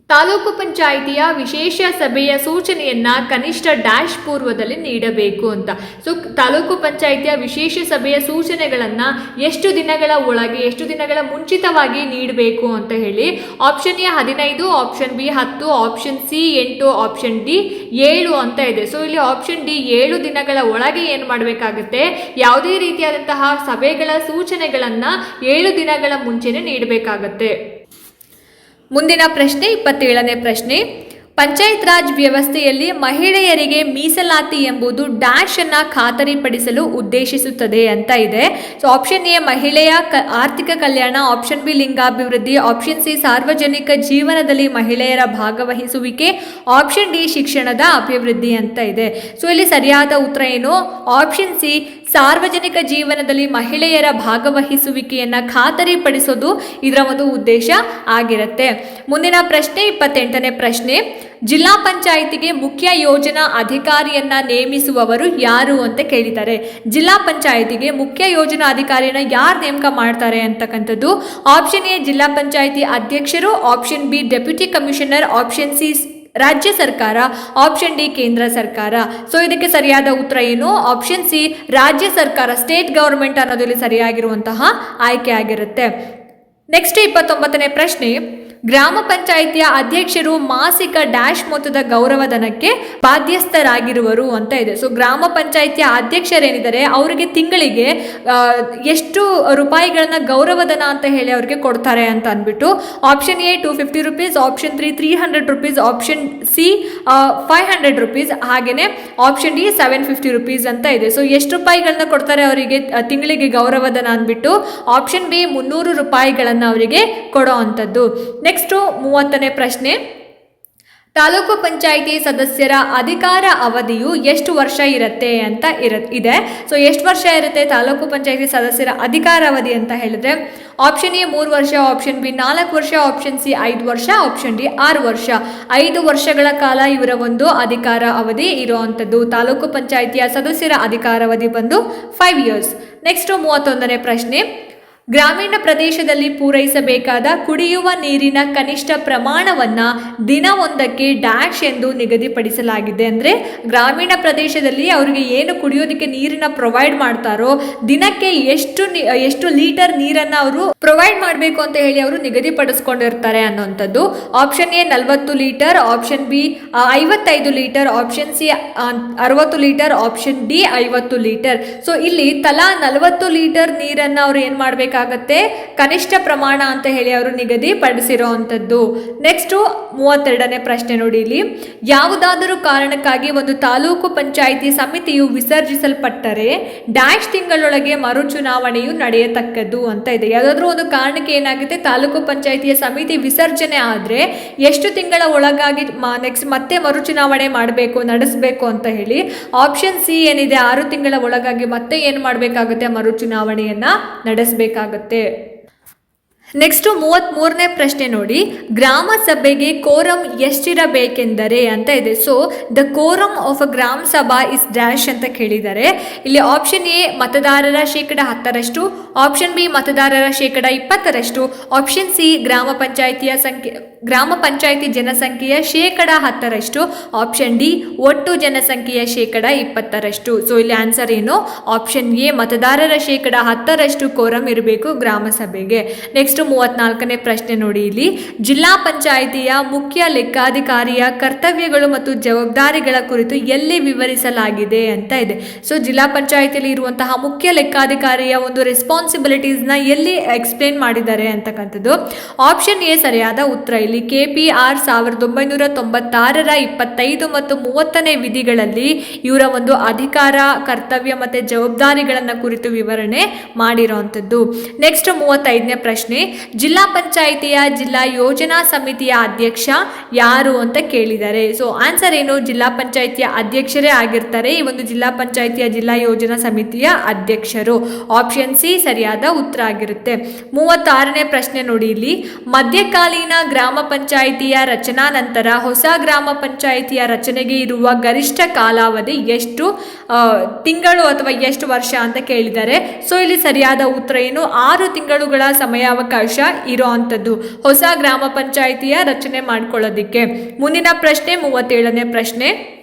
ತಾಲೂಕು ಪಂಚಾಯಿತಿಯ ವಿಶೇಷ ಸಭೆಯ ಸೂಚನೆಯನ್ನ ಕನಿಷ್ಠ ಡ್ಯಾಶ್ ಪೂರ್ವದಲ್ಲಿ ನೀಡಬೇಕು ಅಂತ. ಸೊ, ತಾಲೂಕು ಪಂಚಾಯಿತಿಯ ವಿಶೇಷ ಸಭೆಯ ಸೂಚನೆಗಳನ್ನು ಎಷ್ಟು ದಿನಗಳ ಒಳಗೆ, ಎಷ್ಟು ದಿನಗಳ ಮುಂಚಿತವಾಗಿ ನೀಡಬೇಕು ಅಂತ ಹೇಳಿ ಆಪ್ಷನ್ ಎ ಹದಿನೈದು ಆಪ್ಷನ್ ಬಿ ಹತ್ತು ಆಪ್ಷನ್ ಸಿ ಎಂಟು ಆಪ್ಷನ್ ಡಿ ಏಳು ಅಂತ ಇದೆ. ಸೊ, ಇಲ್ಲಿ ಆಪ್ಷನ್ ಡಿ ಏಳು ದಿನಗಳ ಒಳಗೆ ಏನು ಮಾಡಬೇಕಾಗುತ್ತೆ? ಯಾವುದೇ ರೀತಿಯಾದಂತಹ ಸಭೆಗಳ ಸೂಚನೆಗಳನ್ನು ಏಳು ದಿನಗಳ ಮುಂಚೆನೆ ನೀಡಬೇಕಾಗತ್ತೆ. ಮುಂದಿನ ಪ್ರಶ್ನೆ ಇಪ್ಪತ್ತೇಳನೇ ಪ್ರಶ್ನೆ. ಪಂಚಾಯತ್ ರಾಜ್ ವ್ಯವಸ್ಥೆಯಲ್ಲಿ ಮಹಿಳೆಯರಿಗೆ ಮೀಸಲಾತಿ ಎಂಬುದು ಡ್ಯಾಶ್ ಅನ್ನ ಖಾತರಿಪಡಿಸಲು ಉದ್ದೇಶಿಸುತ್ತದೆ ಅಂತ ಇದೆ. ಸೊ ಆಪ್ಷನ್ ಎ ಮಹಿಳೆಯ ಕ, ಆರ್ಥಿಕ ಕಲ್ಯಾಣ ಆಪ್ಷನ್ ಬಿ ಲಿಂಗಾಭಿವೃದ್ಧಿ ಆಪ್ಷನ್ ಸಿ ಸಾರ್ವಜನಿಕ ಜೀವನದಲ್ಲಿ ಮಹಿಳೆಯರ ಭಾಗವಹಿಸುವಿಕೆ ಆಪ್ಷನ್ ಡಿ ಶಿಕ್ಷಣದ ಅಭಿವೃದ್ಧಿ ಅಂತ ಇದೆ. ಸೊ ಇಲ್ಲಿ ಸರಿಯಾದ ಉತ್ತರ ಏನು? ಆಪ್ಷನ್ ಸಿ ಸಾರ್ವಜನಿಕ ಜೀವನದಲ್ಲಿ ಮಹಿಳೆಯರ ಭಾಗವಹಿಸುವಿಕೆಯನ್ನು ಖಾತರಿಪಡಿಸೋದು ಇದರ ಒಂದು ಉದ್ದೇಶ ಆಗಿರುತ್ತೆ. ಮುಂದಿನ ಪ್ರಶ್ನೆ ಇಪ್ಪತ್ತೆಂಟನೇ ಪ್ರಶ್ನೆ, ಜಿಲ್ಲಾ ಪಂಚಾಯಿತಿಗೆ ಮುಖ್ಯ ಯೋಜನಾ ಅಧಿಕಾರಿಯನ್ನ ನೇಮಿಸುವವರು ಯಾರು ಅಂತ ಕೇಳಿದ್ದಾರೆ. ಜಿಲ್ಲಾ ಪಂಚಾಯಿತಿಗೆ ಮುಖ್ಯ ಯೋಜನಾ ಅಧಿಕಾರಿಯನ್ನ ಯಾರು ನೇಮಕ ಮಾಡ್ತಾರೆ ಅಂತಕ್ಕಂಥದ್ದು. ಆಪ್ಷನ್ ಎ, ಜಿಲ್ಲಾ ಪಂಚಾಯಿತಿ ಅಧ್ಯಕ್ಷರು, option B, deputy commissioner, option C ರಾಜ್ಯ ಸರ್ಕಾರ ಆಪ್ಷನ್ ಡಿ ಕೇಂದ್ರ ಸರ್ಕಾರ. ಸೊ ಇದಕ್ಕೆ ಸರಿಯಾದ ಉತ್ತರ ಏನು? ಆಪ್ಷನ್ ಸಿ ರಾಜ್ಯ ಸರ್ಕಾರ ಸ್ಟೇಟ್ ಗವರ್ಮೆಂಟ್ ಅನ್ನೋದ್ರಲ್ಲಿ ಸರಿಯಾಗಿರುವಂತಹ ಆಯ್ಕೆ ಆಗಿರುತ್ತೆ. ನೆಕ್ಸ್ಟ್ ಇಪ್ಪತ್ತೊಂಬತ್ತನೇ ಪ್ರಶ್ನೆ. ಗ್ರಾಮ ಪಂಚಾಯಿತಿಯ ಅಧ್ಯಕ್ಷರು ಮಾಸಿಕ ಡ್ಯಾಶ್ ಮೊತ್ತದ ಗೌರವಧನಕ್ಕೆ ಬಾಧ್ಯಸ್ಥರಾಗಿರುವರು ಅಂತ ಇದೆ. ಸೊ ಗ್ರಾಮ ಪಂಚಾಯಿತಿಯ ಅಧ್ಯಕ್ಷರೇನಿದ್ದಾರೆ, ಅವರಿಗೆ ತಿಂಗಳಿಗೆ ಎಷ್ಟು ರೂಪಾಯಿಗಳನ್ನ ಗೌರವಧನ ಅಂತ ಹೇಳಿ ಅವ್ರಿಗೆ ಕೊಡ್ತಾರೆ ಅಂತ ಅಂದ್ಬಿಟ್ಟು option A two fifty rupees option three three hundred rupees option C five hundred rupees ಹಾಗೆಯೇ option D seven fifty rupees ಅಂತ ಇದೆ. ಸೊ ಎಷ್ಟು ರೂಪಾಯಿಗಳನ್ನ ಕೊಡ್ತಾರೆ ಅವರಿಗೆ ತಿಂಗಳಿಗೆ ಗೌರವಧನ ಅಂದ್ಬಿಟ್ಟು ಆಪ್ಷನ್ ಬಿ ಮುನ್ನೂರು ರೂಪಾಯಿಗಳನ್ನು ಅವರಿಗೆ ಕೊಡೋ ಅಂಥದ್ದು. ನೆಕ್ಸ್ಟು ಮೂವತ್ತನೇ ಪ್ರಶ್ನೆ. ತಾಲೂಕು ಪಂಚಾಯಿತಿ ಸದಸ್ಯರ ಅಧಿಕಾರ ಅವಧಿಯು ಎಷ್ಟು ವರ್ಷ ಇರುತ್ತೆ ಅಂತ ಇರ, ಇದೆ. ಸೊ ಎಷ್ಟು ವರ್ಷ ಇರುತ್ತೆ ತಾಲೂಕು ಪಂಚಾಯಿತಿ ಸದಸ್ಯರ ಅಧಿಕಾರ ಅವಧಿ ಅಂತ ಹೇಳಿದ್ರೆ ಆಪ್ಷನ್ ಎ ಮೂರು ವರ್ಷ ಆಪ್ಷನ್ ಬಿ ನಾಲ್ಕು ವರ್ಷ ಆಪ್ಷನ್ ಸಿ ಐದು ವರ್ಷ ಆಪ್ಷನ್ ಡಿ ಆರು ವರ್ಷ. ಐದು ವರ್ಷಗಳ ಕಾಲ ಇವರ ಒಂದು ಅಧಿಕಾರ ಅವಧಿ ಇರುವಂಥದ್ದು. ತಾಲೂಕು ಪಂಚಾಯಿತಿಯ ಸದಸ್ಯರ ಅಧಿಕಾರ ಅವಧಿ ಬಂದು ಫೈವ್ ಇಯರ್ಸ್ ನೆಕ್ಸ್ಟ್ ಮೂವತ್ತೊಂದನೇ ಪ್ರಶ್ನೆ. ಗ್ರಾಮೀಣ ಪ್ರದೇಶದಲ್ಲಿ ಪೂರೈಸಬೇಕಾದ ಕುಡಿಯುವ ನೀರಿನ ಕನಿಷ್ಠ ಪ್ರಮಾಣವನ್ನು ದಿನವೊಂದಕ್ಕೆ ಡ್ಯಾಶ್ ಎಂದು ನಿಗದಿಪಡಿಸಲಾಗಿದೆ ಅಂದರೆ ಗ್ರಾಮೀಣ ಪ್ರದೇಶದಲ್ಲಿ ಅವರಿಗೆ ಏನು ಕುಡಿಯೋದಕ್ಕೆ ನೀರಿನ ಪ್ರೊವೈಡ್ ಮಾಡ್ತಾರೋ ದಿನಕ್ಕೆ ಎಷ್ಟು ಎಷ್ಟು ಲೀಟರ್ ನೀರನ್ನು ಅವರು ಪ್ರೊವೈಡ್ ಮಾಡಬೇಕು ಅಂತ ಹೇಳಿ ಅವರು ನಿಗದಿಪಡಿಸ್ಕೊಂಡಿರ್ತಾರೆ ಅನ್ನೋಂಥದ್ದು. ಆಪ್ಷನ್ ಎ ನಲವತ್ತು ಲೀಟರ್ ಆಪ್ಷನ್ ಬಿ ಐವತ್ತೈದು ಲೀಟರ್ ಆಪ್ಷನ್ ಸಿ ಅರವತ್ತು ಲೀಟರ್ ಆಪ್ಷನ್ ಡಿ, ಐವತ್ತು ಲೀಟರ್. ಸೊ ಇಲ್ಲಿ ತಲಾ ನಲವತ್ತು ಲೀಟರ್ ನೀರನ್ನು ಅವ್ರು ಏನು ಮಾಡಬೇಕಾಗತ್ತೆ ಕನಿಷ್ಠ ಪ್ರಮಾಣ ಅಂತ ಹೇಳಿ ಅವರು ನಿಗದಿಪಡಿಸಿರೋ ಅಂಥದ್ದು ನೆಕ್ಸ್ಟು ಮೂವತ್ತೆರಡನೇ ಪ್ರಶ್ನೆ ನೋಡಿ ಇಲ್ಲಿ. ಯಾವುದಾದರೂ ಕಾರಣಕ್ಕಾಗಿ ಒಂದು ತಾಲೂಕು ಪಂಚಾಯಿತಿ ಸಮಿತಿಯು ವಿಸರ್ಜಿಸಲ್ಪಟ್ಟರೆ ಡ್ಯಾಶ್ ತಿಂಗಳೊಳಗೆ ಮರು ಚುನಾವಣೆಯು ನಡೆಯತಕ್ಕದ್ದು ಅಂತ ಇದೆ. ಯಾವುದಾದ್ರೂ ಒಂದು ಕಾರಣಕ್ಕೆ ಏನಾಗುತ್ತೆ? ತಾಲೂಕು ಪಂಚಾಯಿತಿಯ ಸಮಿತಿ ವಿಸರ್ಜನೆ ಆದರೆ ಎಷ್ಟು ತಿಂಗಳ ಒಳಗಾಗಿ ನೆಕ್ಸ್ಟ್ ಮತ್ತೆ ಮರು ಚುನಾವಣೆ ಮಾಡಬೇಕು, ನಡೆಸಬೇಕು ಅಂತ ಹೇಳಿ ಆಪ್ಷನ್ ಸಿ ಏನಿದೆ? ಆರು ತಿಂಗಳ ಒಳಗಾಗಿ ಮತ್ತೆ ಏನು ಮಾಡಬೇಕಾಗುತ್ತೆ? ಮರು ಚುನಾವಣೆಯನ್ನ ನಡೆಸಬೇಕಾಗುತ್ತೆ ನೆಕ್ಸ್ಟು ಮೂವತ್ತ್ಮೂರನೇ ಪ್ರಶ್ನೆ ನೋಡಿ. ಗ್ರಾಮ ಸಭೆಗೆ ಕೋರಂ ಎಷ್ಟಿರಬೇಕೆಂದರೆ ಅಂತ ಇದೆ. So the quorum of a Gram Sabha is dash ಅಂತ ಕೇಳಿದ್ದಾರೆ. ಇಲ್ಲಿ ಆಪ್ಷನ್ ಎ ಮತದಾರರ ಶೇಕಡ ಹತ್ತರಷ್ಟು ಆಪ್ಷನ್ ಬಿ ಮತದಾರರ ಶೇಕಡ ಇಪ್ಪತ್ತರಷ್ಟು ಆಪ್ಷನ್ ಸಿ ಗ್ರಾಮ ಪಂಚಾಯಿತಿಯ ಸಂಖ್ಯೆ, ಗ್ರಾಮ ಪಂಚಾಯಿತಿ ಜನಸಂಖ್ಯೆಯ ಶೇಕಡ ಹತ್ತರಷ್ಟು ಆಪ್ಷನ್ ಡಿ ಒಟ್ಟು ಜನಸಂಖ್ಯೆಯ ಶೇಕಡ ಇಪ್ಪತ್ತರಷ್ಟು. ಸೊ ಇಲ್ಲಿ ಆನ್ಸರ್ ಏನು? ಆಪ್ಷನ್ ಎ ಮತದಾರರ ಶೇಕಡ ಹತ್ತರಷ್ಟು ಕೋರಂ ಇರಬೇಕು ಗ್ರಾಮ ಸಭೆಗೆ. ನೆಕ್ಸ್ಟ್ ಮೂವತ್ನಾಲ್ಕನೇ ಪ್ರಶ್ನೆ ನೋಡಿ ಇಲ್ಲಿ. ಜಿಲ್ಲಾ ಪಂಚಾಯಿತಿಯ ಮುಖ್ಯ ಲೆಕ್ಕಾಧಿಕಾರಿಯ ಕರ್ತವ್ಯಗಳು ಮತ್ತು ಜವಾಬ್ದಾರಿಗಳ ಕುರಿತು ಎಲ್ಲಿ ವಿವರಿಸಲಾಗಿದೆ ಅಂತ ಇದೆ. ಸೊ ಜಿಲ್ಲಾ ಪಂಚಾಯಿತಿಯಲ್ಲಿ ಇರುವಂತಹ ಮುಖ್ಯ ಲೆಕ್ಕಾಧಿಕಾರಿಯ ಒಂದು ರೆಸ್ಪಾನ್ಸಿಬಿಲಿಟೀಸ್ನ ಎಲ್ಲಿ ಎಕ್ಸ್ಪ್ಲೇನ್ ಮಾಡಿದ್ದಾರೆ ಅಂತಕ್ಕಂಥದ್ದು. ಆಪ್ಷನ್ ಎ ಸರಿಯಾದ ಉತ್ತರ ಇಲ್ಲಿ. ಕೆ ಪಿ ಆರ್ ಸಾವಿರದ ಒಂಬೈನೂರ ತೊಂಬತ್ತಾರರ ಇಪ್ಪತ್ತೈದು ಮತ್ತು ಮೂವತ್ತನೇ ವಿಧಿಗಳಲ್ಲಿ ಇವರ ಒಂದು ಅಧಿಕಾರ, ಕರ್ತವ್ಯ ಮತ್ತು ಜವಾಬ್ದಾರಿಗಳನ್ನು ಕುರಿತು ವಿವರಣೆ ಮಾಡಿರೋವಂಥದ್ದು ನೆಕ್ಸ್ಟ್ ಮೂವತ್ತೈದನೇ ಪ್ರಶ್ನೆ. ಜಿಲ್ಲಾ ಪಂಚಾಯಿತಿಯ ಜಿಲ್ಲಾ ಯೋಜನಾ ಸಮಿತಿಯ ಅಧ್ಯಕ್ಷ ಯಾರು ಅಂತ ಕೇಳಿದ್ದಾರೆ. ಸೊ ಆನ್ಸರ್ ಏನು? ಜಿಲ್ಲಾ ಪಂಚಾಯಿತಿಯ ಅಧ್ಯಕ್ಷರೇ ಆಗಿರ್ತಾರೆ. ಈ ಒಂದು ಜಿಲ್ಲಾ ಪಂಚಾಯಿತಿಯ ಜಿಲ್ಲಾ ಯೋಜನಾ ಸಮಿತಿಯ ಅಧ್ಯಕ್ಷರು. ಆಪ್ಷನ್ ಸಿ ಸರಿಯಾದ ಉತ್ತರ ಆಗಿರುತ್ತೆ. ಮೂವತ್ತಾರನೇ ಪ್ರಶ್ನೆ ನೋಡಿ ಇಲ್ಲಿ. ಮಧ್ಯಕಾಲೀನ ಗ್ರಾಮ ಪಂಚಾಯಿತಿಯ ರಚನಾ ನಂತರ ಹೊಸ ಗ್ರಾಮ ಪಂಚಾಯಿತಿಯ ರಚನೆಗೆ ಇರುವ ಗರಿಷ್ಠ ಕಾಲಾವಧಿ ಎಷ್ಟು ತಿಂಗಳು ಅಥವಾ ಎಷ್ಟು ವರ್ಷ ಅಂತ ಕೇಳಿದ್ದಾರೆ. ಸೊ ಇಲ್ಲಿ ಸರಿಯಾದ ಉತ್ತರ ಏನು? ಆರು ತಿಂಗಳುಗಳ ಸಮಯಾವಕಾಶ ಇರೋ ಅಂಥದ್ದು. ಹೊಸ ಗ್ರಾಮ ಪಂಚಾಯಿತಿಯ ರಚನೆ ಮಾಡ್ಕೊಳ್ಳೋದಿಕ್ಕೆ. ಮುಂದಿನ ಪ್ರಶ್ನೆ ಮೂವತ್ತೇಳನೇ ಪ್ರಶ್ನೆ.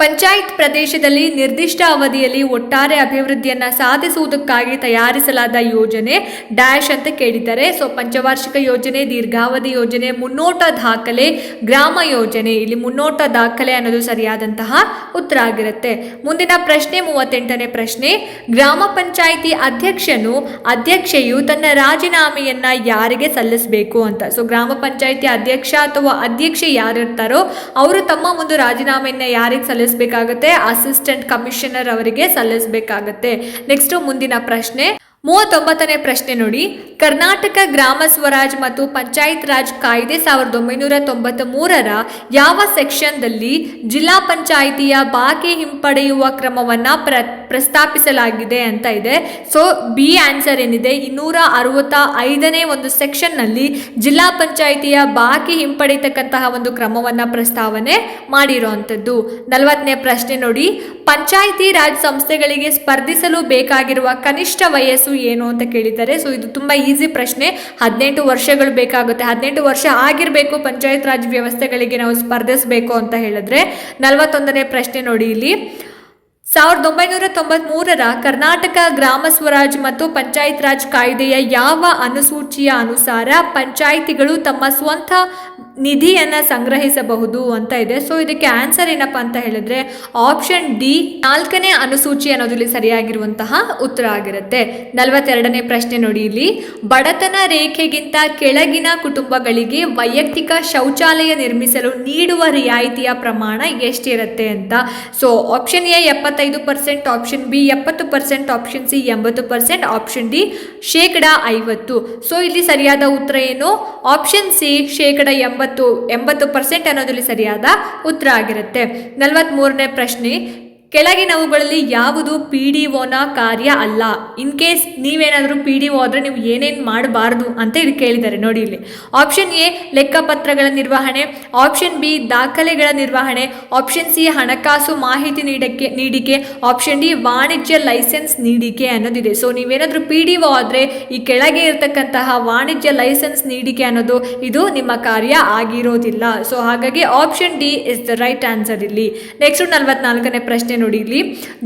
ಪಂಚಾಯತ್ ಪ್ರದೇಶದಲ್ಲಿ ನಿರ್ದಿಷ್ಟ ಅವಧಿಯಲ್ಲಿ ಒಟ್ಟಾರೆ ಅಭಿವೃದ್ಧಿಯನ್ನು ಸಾಧಿಸುವುದಕ್ಕಾಗಿ ತಯಾರಿಸಲಾದ ಯೋಜನೆ ಡ್ಯಾಶ್ ಅಂತ ಕೇಳಿದ್ದಾರೆ. ಸೊ ಪಂಚವಾರ್ಷಿಕ ಯೋಜನೆ, ದೀರ್ಘಾವಧಿ ಯೋಜನೆ, ಮುನ್ನೋಟ ದಾಖಲೆ, ಗ್ರಾಮ ಯೋಜನೆ. ಇಲ್ಲಿ ಮುನ್ನೋಟ ದಾಖಲೆ ಅನ್ನೋದು ಸರಿಯಾದಂತಹ ಉತ್ತರ ಆಗಿರುತ್ತೆ. ಮುಂದಿನ ಪ್ರಶ್ನೆ, ಮೂವತ್ತೆಂಟನೇ ಪ್ರಶ್ನೆ. ಗ್ರಾಮ ಪಂಚಾಯಿತಿ ಅಧ್ಯಕ್ಷನು, ಅಧ್ಯಕ್ಷೆಯು ತನ್ನ ರಾಜೀನಾಮೆಯನ್ನ ಯಾರಿಗೆ ಸಲ್ಲಿಸಬೇಕು ಅಂತ. ಸೊ ಗ್ರಾಮ ಪಂಚಾಯಿತಿ ಅಧ್ಯಕ್ಷ ಅಥವಾ ಅಧ್ಯಕ್ಷೆ ಯಾರಿರ್ತಾರೋ, ಅವರು ತಮ್ಮ ಒಂದು ರಾಜೀನಾಮೆಯನ್ನ ಯಾರಿಗೆ ಸಲ್ಲಿಸಬೇಕಾಗುತ್ತೆ. ಅಸಿಸ್ಟೆಂಟ್ ಕಮಿಷನರ್ ಅವರಿಗೆ ಸಲ್ಲಿಸಬೇಕಾಗತ್ತೆ. ನೆಕ್ಸ್ಟ್ ಮುಂದಿನ ಪ್ರಶ್ನೆ ಮೂವತ್ತೊಂಬತ್ತನೇ ಪ್ರಶ್ನೆ ನೋಡಿ. ಕರ್ನಾಟಕ ಗ್ರಾಮ ಸ್ವರಾಜ್ ಮತ್ತು ಪಂಚಾಯತ್ ರಾಜ್ ಕಾಯ್ದೆ ಸಾವಿರದ ಒಂಬೈನೂರ ತೊಂಬತ್ತ ಮೂರರ ಯಾವ ಸೆಕ್ಷನ್ದಲ್ಲಿ ಜಿಲ್ಲಾ ಪಂಚಾಯಿತಿಯ ಬಾಕಿ ಹಿಂಪಡೆಯುವ ಕ್ರಮವನ್ನು ಪ್ರ, ಪ್ರಸ್ತಾಪಿಸಲಾಗಿದೆ ಅಂತ ಇದೆ. ಸೊ, ಬಿ ಆನ್ಸರ್ ಏನಿದೆ? ಇನ್ನೂರ ಅರವತ್ತ ಐದನೇ ಒಂದು ಸೆಕ್ಷನ್ನಲ್ಲಿ ಜಿಲ್ಲಾ ಪಂಚಾಯಿತಿಯ ಬಾಕಿ ಹಿಂಪಡೆಯತಕ್ಕಂತಹ ಒಂದು ಕ್ರಮವನ್ನು ಪ್ರಸ್ತಾವನೆ ಮಾಡಿರುವಂಥದ್ದು ನಲವತ್ತನೇ ಪ್ರಶ್ನೆ ನೋಡಿ. ಪಂಚಾಯಿತಿ ರಾಜ್ ಸಂಸ್ಥೆಗಳಿಗೆ ಸ್ಪರ್ಧಿಸಲು ಬೇಕಾಗಿರುವ ಕನಿಷ್ಠ ವಯಸ್ಸು ಏನು ಅಂತ ಕೇಳಿದ್ದಾರೆ. ಸೊ ಇದು ತುಂಬ ಈಸಿ ಪ್ರಶ್ನೆ. ಹದಿನೆಂಟು ವರ್ಷಗಳು ಬೇಕಾಗುತ್ತೆ. ಹದಿನೆಂಟು ವರ್ಷ ಆಗಿರಬೇಕು ಪಂಚಾಯತ್ ರಾಜ್ ವ್ಯವಸ್ಥೆಗಳಿಗೆ ನಾವು ಸ್ಪರ್ಧಿಸಬೇಕು ಅಂತ ಹೇಳಿದ್ರೆ, ನಲವತ್ತೊಂದನೇ ಪ್ರಶ್ನೆ ನೋಡಿ ಇಲ್ಲಿ. ಸಾವಿರದ ಒಂಬೈನೂರ ತೊಂಬತ್ಮೂರರ ಕರ್ನಾಟಕ ಗ್ರಾಮ ಸ್ವರಾಜ್ ಮತ್ತು ಪಂಚಾಯತ್ ರಾಜ್ ಕಾಯ್ದೆಯ ಯಾವ ಅನುಸೂಚಿಯ ಅನುಸಾರ ಪಂಚಾಯಿತಿಗಳು ತಮ್ಮ ಸ್ವಂತ ನಿಧಿಯನ್ನು ಸಂಗ್ರಹಿಸಬಹುದು ಅಂತ ಇದೆ. ಸೊ ಇದಕ್ಕೆ ಆನ್ಸರ್ ಏನಪ್ಪ ಅಂತ ಹೇಳಿದ್ರೆ ಆಪ್ಷನ್ ಡಿ ನಾಲ್ಕನೇ ಅನುಸೂಚಿ ಅನ್ನೋದು ಇಲ್ಲಿ ಸರಿಯಾಗಿರುವಂತಹ ಉತ್ತರ ಆಗಿರುತ್ತೆ. ನಲವತ್ತೆರಡನೇ ಪ್ರಶ್ನೆ ನೋಡಿ ಇಲ್ಲಿ. ಬಡತನ ರೇಖೆಗಿಂತ ಕೆಳಗಿನ ಕುಟುಂಬಗಳಿಗೆ ವೈಯಕ್ತಿಕ ಶೌಚಾಲಯ ನಿರ್ಮಿಸಲು ನೀಡುವ ರಿಯಾಯಿತಿಯ ಪ್ರಮಾಣ ಎಷ್ಟಿರುತ್ತೆ ಅಂತ. ಸೊ ಆಪ್ಷನ್ ಎ ಎಪ್ಪತ್ತೈದು ಪರ್ಸೆಂಟ್ ಆಪ್ಷನ್ ಬಿ ಎಪ್ಪತ್ತು ಪರ್ಸೆಂಟ್ ಆಪ್ಷನ್ ಸಿ ಎಂಬತ್ತು ಪರ್ಸೆಂಟ್ ಆಪ್ಷನ್ ಡಿ ಶೇಕಡ ಐವತ್ತು. ಸೊ ಇಲ್ಲಿ ಸರಿಯಾದ ಉತ್ತರ ಏನು? ಆಪ್ಷನ್ ಸಿ ಶೇಕಡ ಎಂಬತ್ತು ಎಂಬತ್ತು ಪರ್ಸೆಂಟ್ ಅನ್ನೋದ್ರಲ್ಲಿ ಸರಿಯಾದ ಉತ್ತರ ಆಗಿರುತ್ತೆ. ನಲವತ್ತ್ಮೂರನೇ ಪ್ರಶ್ನೆ ಕೆಳಗಿನವುಗಳಲ್ಲಿ ಯಾವುದು ಪಿ ಡಿ ಒನ ಕಾರ್ಯ ಅಲ್ಲ. ಇನ್ ಕೇಸ್ ನೀವೇನಾದರೂ ಪಿ ಡಿ ಒ ಆದರೆ ನೀವು ಏನೇನು ಮಾಡಬಾರ್ದು ಅಂತ ಇಲ್ಲಿ ಕೇಳಿದ್ದಾರೆ. ನೋಡಿ ಇಲ್ಲಿ. ಆಪ್ಷನ್ ಎ, ಲೆಕ್ಕಪತ್ರಗಳ ನಿರ್ವಹಣೆ. ಆಪ್ಷನ್ ಬಿ, ದಾಖಲೆಗಳ ನಿರ್ವಹಣೆ. ಆಪ್ಷನ್ ಸಿ, ಹಣಕಾಸು ಮಾಹಿತಿ ನೀಡಕ್ಕೆ, ನೀಡಿಕೆ. ಆಪ್ಷನ್ ಡಿ, ವಾಣಿಜ್ಯ ಲೈಸೆನ್ಸ್ ನೀಡಿಕೆ ಅನ್ನೋದಿದೆ. ಸೊ ನೀವೇನಾದರೂ ಪಿ ಡಿ ಒ ಆದರೆ ಈ ಕೆಳಗೆ ಇರತಕ್ಕಂತಹ ವಾಣಿಜ್ಯ ಲೈಸೆನ್ಸ್ ನೀಡಿಕೆ ಅನ್ನೋದು ಇದು ನಿಮ್ಮ ಕಾರ್ಯ ಆಗಿರೋದಿಲ್ಲ. ಸೊ ಹಾಗಾಗಿ option D is the right answer ಇಲ್ಲಿ. ನೆಕ್ಸ್ಟ್ ನಲವತ್ನಾಲ್ಕನೇ ಪ್ರಶ್ನೆ ನೋಡಿ ಇಲ್ಲಿ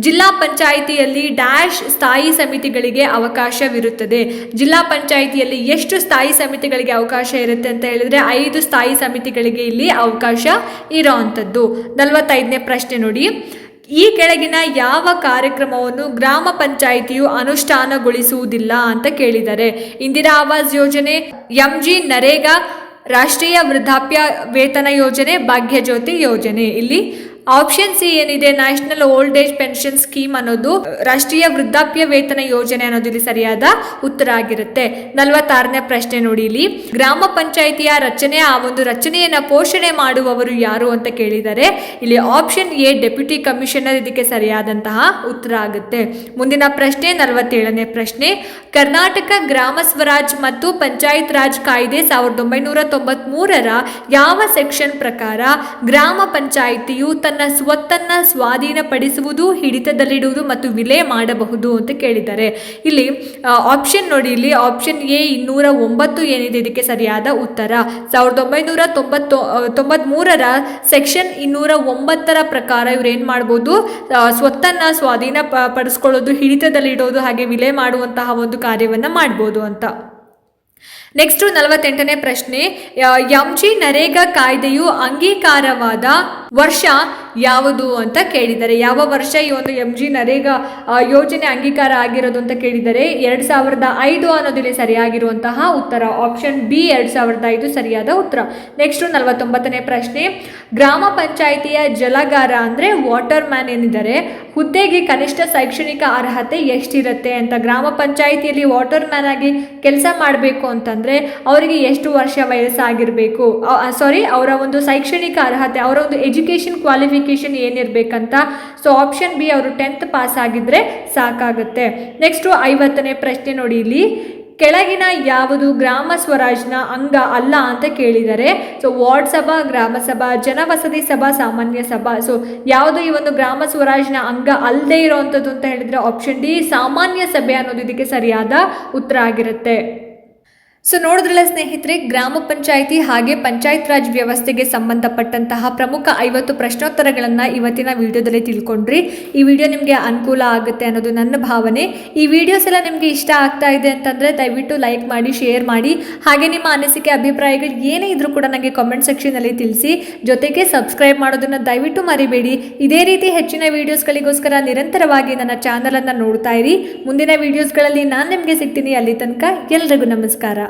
ಜಿಲ್ಲಾ ಪಂಚಾಯಿತಿಯಲ್ಲಿ ಡ್ಯಾಶ್ ಸ್ಥಾಯಿ ಸಮಿತಿಗಳಿಗೆ ಅವಕಾಶವಿರುತ್ತದೆ. ಜಿಲ್ಲಾ ಪಂಚಾಯಿತಿಯಲ್ಲಿ ಎಷ್ಟು ಸ್ಥಾಯಿ ಸಮಿತಿಗಳಿಗೆ ಅವಕಾಶ ಇರುತ್ತೆ ಅಂತ ಹೇಳಿದ್ರೆ ಐದು ಸ್ಥಾಯಿ ಸಮಿತಿಗಳಿಗೆ ಇಲ್ಲಿ ಅವಕಾಶ ಇರೋವಂಥದ್ದು. ನಲವತ್ತೈದನೇ ಪ್ರಶ್ನೆ ನೋಡಿ. ಈ ಕೆಳಗಿನ ಯಾವ ಕಾರ್ಯಕ್ರಮವನ್ನು ಗ್ರಾಮ ಪಂಚಾಯಿತಿಯು ಅನುಷ್ಠಾನಗೊಳಿಸುವುದಿಲ್ಲ ಅಂತ ಕೇಳಿದ್ದಾರೆ ಇಂದಿರಾ ಆವಾಸ್ ಯೋಜನೆ ಎಂ ಜಿ ನರೇಗಾ ರಾಷ್ಟ್ರೀಯ ವೃದ್ಧಾಪ್ಯ ವೇತನ ಯೋಜನೆ, ಭಾಗ್ಯಜ್ಯೋತಿ ಯೋಜನೆ. ಇಲ್ಲಿ ಆಪ್ಷನ್ ಸಿ ಏನಿದೆ? National old age pension scheme ಅನ್ನೋದು ರಾಷ್ಟ್ರೀಯ ವೃದ್ಧಾಪ್ಯ ವೇತನ ಯೋಜನೆ ಅನ್ನೋದು ಇಲ್ಲಿ ಸರಿಯಾದ ಉತ್ತರ ಆಗಿರುತ್ತೆ. ನಲವತ್ತಾರನೇ ಪ್ರಶ್ನೆ ನೋಡಿ ಇಲ್ಲಿ ಗ್ರಾಮ ಪಂಚಾಯಿತಿಯ ರಚನೆ, ಆ ಒಂದು ರಚನೆಯನ್ನ ಪೋಷಣೆ ಮಾಡುವವರು ಯಾರು ಅಂತ ಕೇಳಿದ್ದಾರೆ ಇಲ್ಲಿ ಆಪ್ಷನ್ ಎ, ಡೆಪ್ಯೂಟಿ ಕಮಿಷನರ್ ಇದಕ್ಕೆ ಸರಿಯಾದಂತಹ ಉತ್ತರ ಆಗುತ್ತೆ. ಮುಂದಿನ ಪ್ರಶ್ನೆ, ನಲವತ್ತೇಳನೇ ಪ್ರಶ್ನೆ. ಕರ್ನಾಟಕ ಗ್ರಾಮ ಸ್ವರಾಜ್ ಮತ್ತು ಪಂಚಾಯತ್ ರಾಜ್ ಕಾಯ್ದೆ ಸಾವಿರದ ಒಂಬೈನೂರ ತೊಂಬತ್ಮೂರರ ಯಾವ ಸೆಕ್ಷನ್ ಪ್ರಕಾರ ಗ್ರಾಮ ಪಂಚಾಯಿತಿಯು ತನ್ನ ಸ್ವತ್ತನ್ನ ಸ್ವಾಧೀನಪಡಿಸುವುದು, ಹಿಡಿತದಲ್ಲಿಡುವುದು ಮತ್ತು ವಿಲೇ ಮಾಡಬಹುದು ಅಂತ ಕೇಳಿದ್ದಾರೆ. ಇಲ್ಲಿ ಆಪ್ಷನ್ ನೋಡಿ, ಇಲ್ಲಿ ಆಪ್ಷನ್ ಎ ಇನ್ನೂರ ಒಂಬತ್ತು ಏನಿದೆ, ಇದಕ್ಕೆ ಸರಿಯಾದ ಉತ್ತರ. ಸಾವಿರದ ಒಂಬೈನೂರ ತೊಂಬತ್ತು ತೊಂಬತ್ಮೂರರ ಸೆಕ್ಷನ್ ಇನ್ನೂರ ಒಂಬತ್ತರ ಪ್ರಕಾರ ಇವ್ರು ಏನು ಮಾಡ್ಬೋದು? ಸ್ವತ್ತನ್ನ ಸ್ವಾಧೀನ ಪಡಿಸ್ಕೊಳ್ಳೋದು ಹಿಡಿತದಲ್ಲಿಡೋದು, ಹಾಗೆ ವಿಲೆ ಮಾಡುವಂತಹ ಒಂದು ಕಾರ್ಯವನ್ನು ಮಾಡ್ಬೋದು ಅಂತ. ನೆಕ್ಸ್ಟು ನಲವತ್ತೆಂಟನೇ ಪ್ರಶ್ನೆ ಎಂ ಜಿ ನರೇಗಾ ಕಾಯ್ದೆಯು ಅಂಗೀಕಾರವಾದ ವರ್ಷ ಯಾವುದು ಅಂತ ಕೇಳಿದ್ದಾರೆ ಯಾವ ವರ್ಷ ಈ ಒಂದು ಎಂ ಜಿ ನರೇಗಾ ಯೋಜನೆ ಅಂಗೀಕಾರ ಆಗಿರೋದು ಅಂತ ಕೇಳಿದರೆ, ಎರಡು ಸಾವಿರದ ಐದು ಅನ್ನೋದಿಲ್ಲಿ ಸರಿಯಾಗಿರುವಂತಹ ಉತ್ತರ ಆಪ್ಷನ್ ಬಿ ಎರಡು ಸಾವಿರದ ಐದು ಸರಿಯಾದ ಉತ್ತರ. ನೆಕ್ಸ್ಟು ನಲವತ್ತೊಂಬತ್ತನೇ ಪ್ರಶ್ನೆ, ಗ್ರಾಮ ಪಂಚಾಯಿತಿಯ ಜಲಗಾರ ಅಂದರೆ ವಾಟರ್ ಮ್ಯಾನ್ ಏನಿದ್ದಾರೆ? ಹುದ್ದೆಗೆ ಕನಿಷ್ಠ ಶೈಕ್ಷಣಿಕ ಅರ್ಹತೆ ಎಷ್ಟಿರುತ್ತೆ ಅಂತ, ಗ್ರಾಮ ಪಂಚಾಯಿತಿಯಲ್ಲಿ ವಾಟರ್ ಮ್ಯಾನ್ ಆಗಿ ಕೆಲಸ ಮಾಡಬೇಕು ಅಂತಂದರೆ ಅವರಿಗೆ ಎಷ್ಟು ವರ್ಷ ವಯಸ್ಸಾಗಿರಬೇಕು? ಸಾರಿ ಅವರ ಒಂದು ಶೈಕ್ಷಣಿಕ ಅರ್ಹತೆ, ಅವರ ಒಂದು ಎಜುಕೇಷನ್ ಕ್ವಾಲಿಫಿಕೇಷನ್ ಏನಿರಬೇಕಂತ. ಸೊ ಆಪ್ಷನ್ ಬಿ ಅವರು ಟೆಂತ್ ಪಾಸ್ ಆಗಿದ್ರೆ ಸಾಕಾಗುತ್ತೆ. ನೆಕ್ಸ್ಟು ಐವತ್ತನೇ ಪ್ರಶ್ನೆ ನೋಡಿ ಇಲ್ಲಿ. ಕೆಳಗಿನ ಯಾವುದು ಗ್ರಾಮ ಸ್ವರಾಜ್ನ ಅಂಗ ಅಲ್ಲ ಅಂತ ಕೇಳಿದ್ದಾರೆ ಸೊ ವಾರ್ಡ್ ಸಭಾ, ಗ್ರಾಮ ಸಭಾ, ಜನವಸತಿ ಸಭಾ, ಸಾಮಾನ್ಯ ಸಭಾ. ಸೊ ಯಾವುದು ಈ ಒಂದು ಗ್ರಾಮ ಸ್ವರಾಜ್ನ ಅಂಗ ಅಲ್ಲದೆ ಇರೋವಂಥದ್ದು ಅಂತ ಹೇಳಿದರೆ ಆಪ್ಷನ್ ಡಿ ಸಾಮಾನ್ಯ ಸಭೆ ಅನ್ನೋದು ಇದಕ್ಕೆ ಸರಿಯಾದ ಉತ್ತರ ಆಗಿರುತ್ತೆ. ಸೊ ನೋಡಿದ್ರಲ್ಲ ಸ್ನೇಹಿತರೆ, ಗ್ರಾಮ ಪಂಚಾಯಿತಿ ಹಾಗೆ ಪಂಚಾಯತ್ ರಾಜ್ ವ್ಯವಸ್ಥೆಗೆ ಸಂಬಂಧಪಟ್ಟಂತಹ ಪ್ರಮುಖ ಐವತ್ತು ಪ್ರಶ್ನೋತ್ತರಗಳನ್ನು ಇವತ್ತಿನ ವಿಡಿಯೋದಲ್ಲಿ ತಿಳ್ಕೊಂಡ್ರಿ. ಈ ವಿಡಿಯೋ ನಿಮಗೆ ಅನುಕೂಲ ಆಗುತ್ತೆ ಅನ್ನೋದು ನನ್ನ ಭಾವನೆ. ಈ ವಿಡಿಯೋಸ್ ಎಲ್ಲ ನಿಮಗೆ ಇಷ್ಟ ಆಗ್ತಾ ಇದೆ ಅಂತಂದರೆ ದಯವಿಟ್ಟು ಲೈಕ್ ಮಾಡಿ, ಶೇರ್ ಮಾಡಿ. ಹಾಗೆ ನಿಮ್ಮ ಅನಿಸಿಕೆ, ಅಭಿಪ್ರಾಯಗಳು ಏನೇ ಇದ್ರೂ ಕೂಡ ನನಗೆ ಕಾಮೆಂಟ್ ಸೆಕ್ಷನಲ್ಲಿ ತಿಳಿಸಿ. ಜೊತೆಗೆ ಸಬ್ಸ್ಕ್ರೈಬ್ ಮಾಡೋದನ್ನು ದಯವಿಟ್ಟು ಮರಿಬೇಡಿ. ಇದೇ ರೀತಿ ಹೆಚ್ಚಿನ ವಿಡಿಯೋಸ್ಗಳಿಗೋಸ್ಕರ ನಿರಂತರವಾಗಿ ನನ್ನ ಚಾನಲನ್ನು ನೋಡ್ತಾ ಇರಿ. ಮುಂದಿನ ವಿಡಿಯೋಸ್ಗಳಲ್ಲಿ ನಾನು ನಿಮಗೆ ಸಿಗ್ತೀನಿ ಅಲ್ಲಿ ತನಕ ಎಲ್ರಿಗೂ ನಮಸ್ಕಾರ.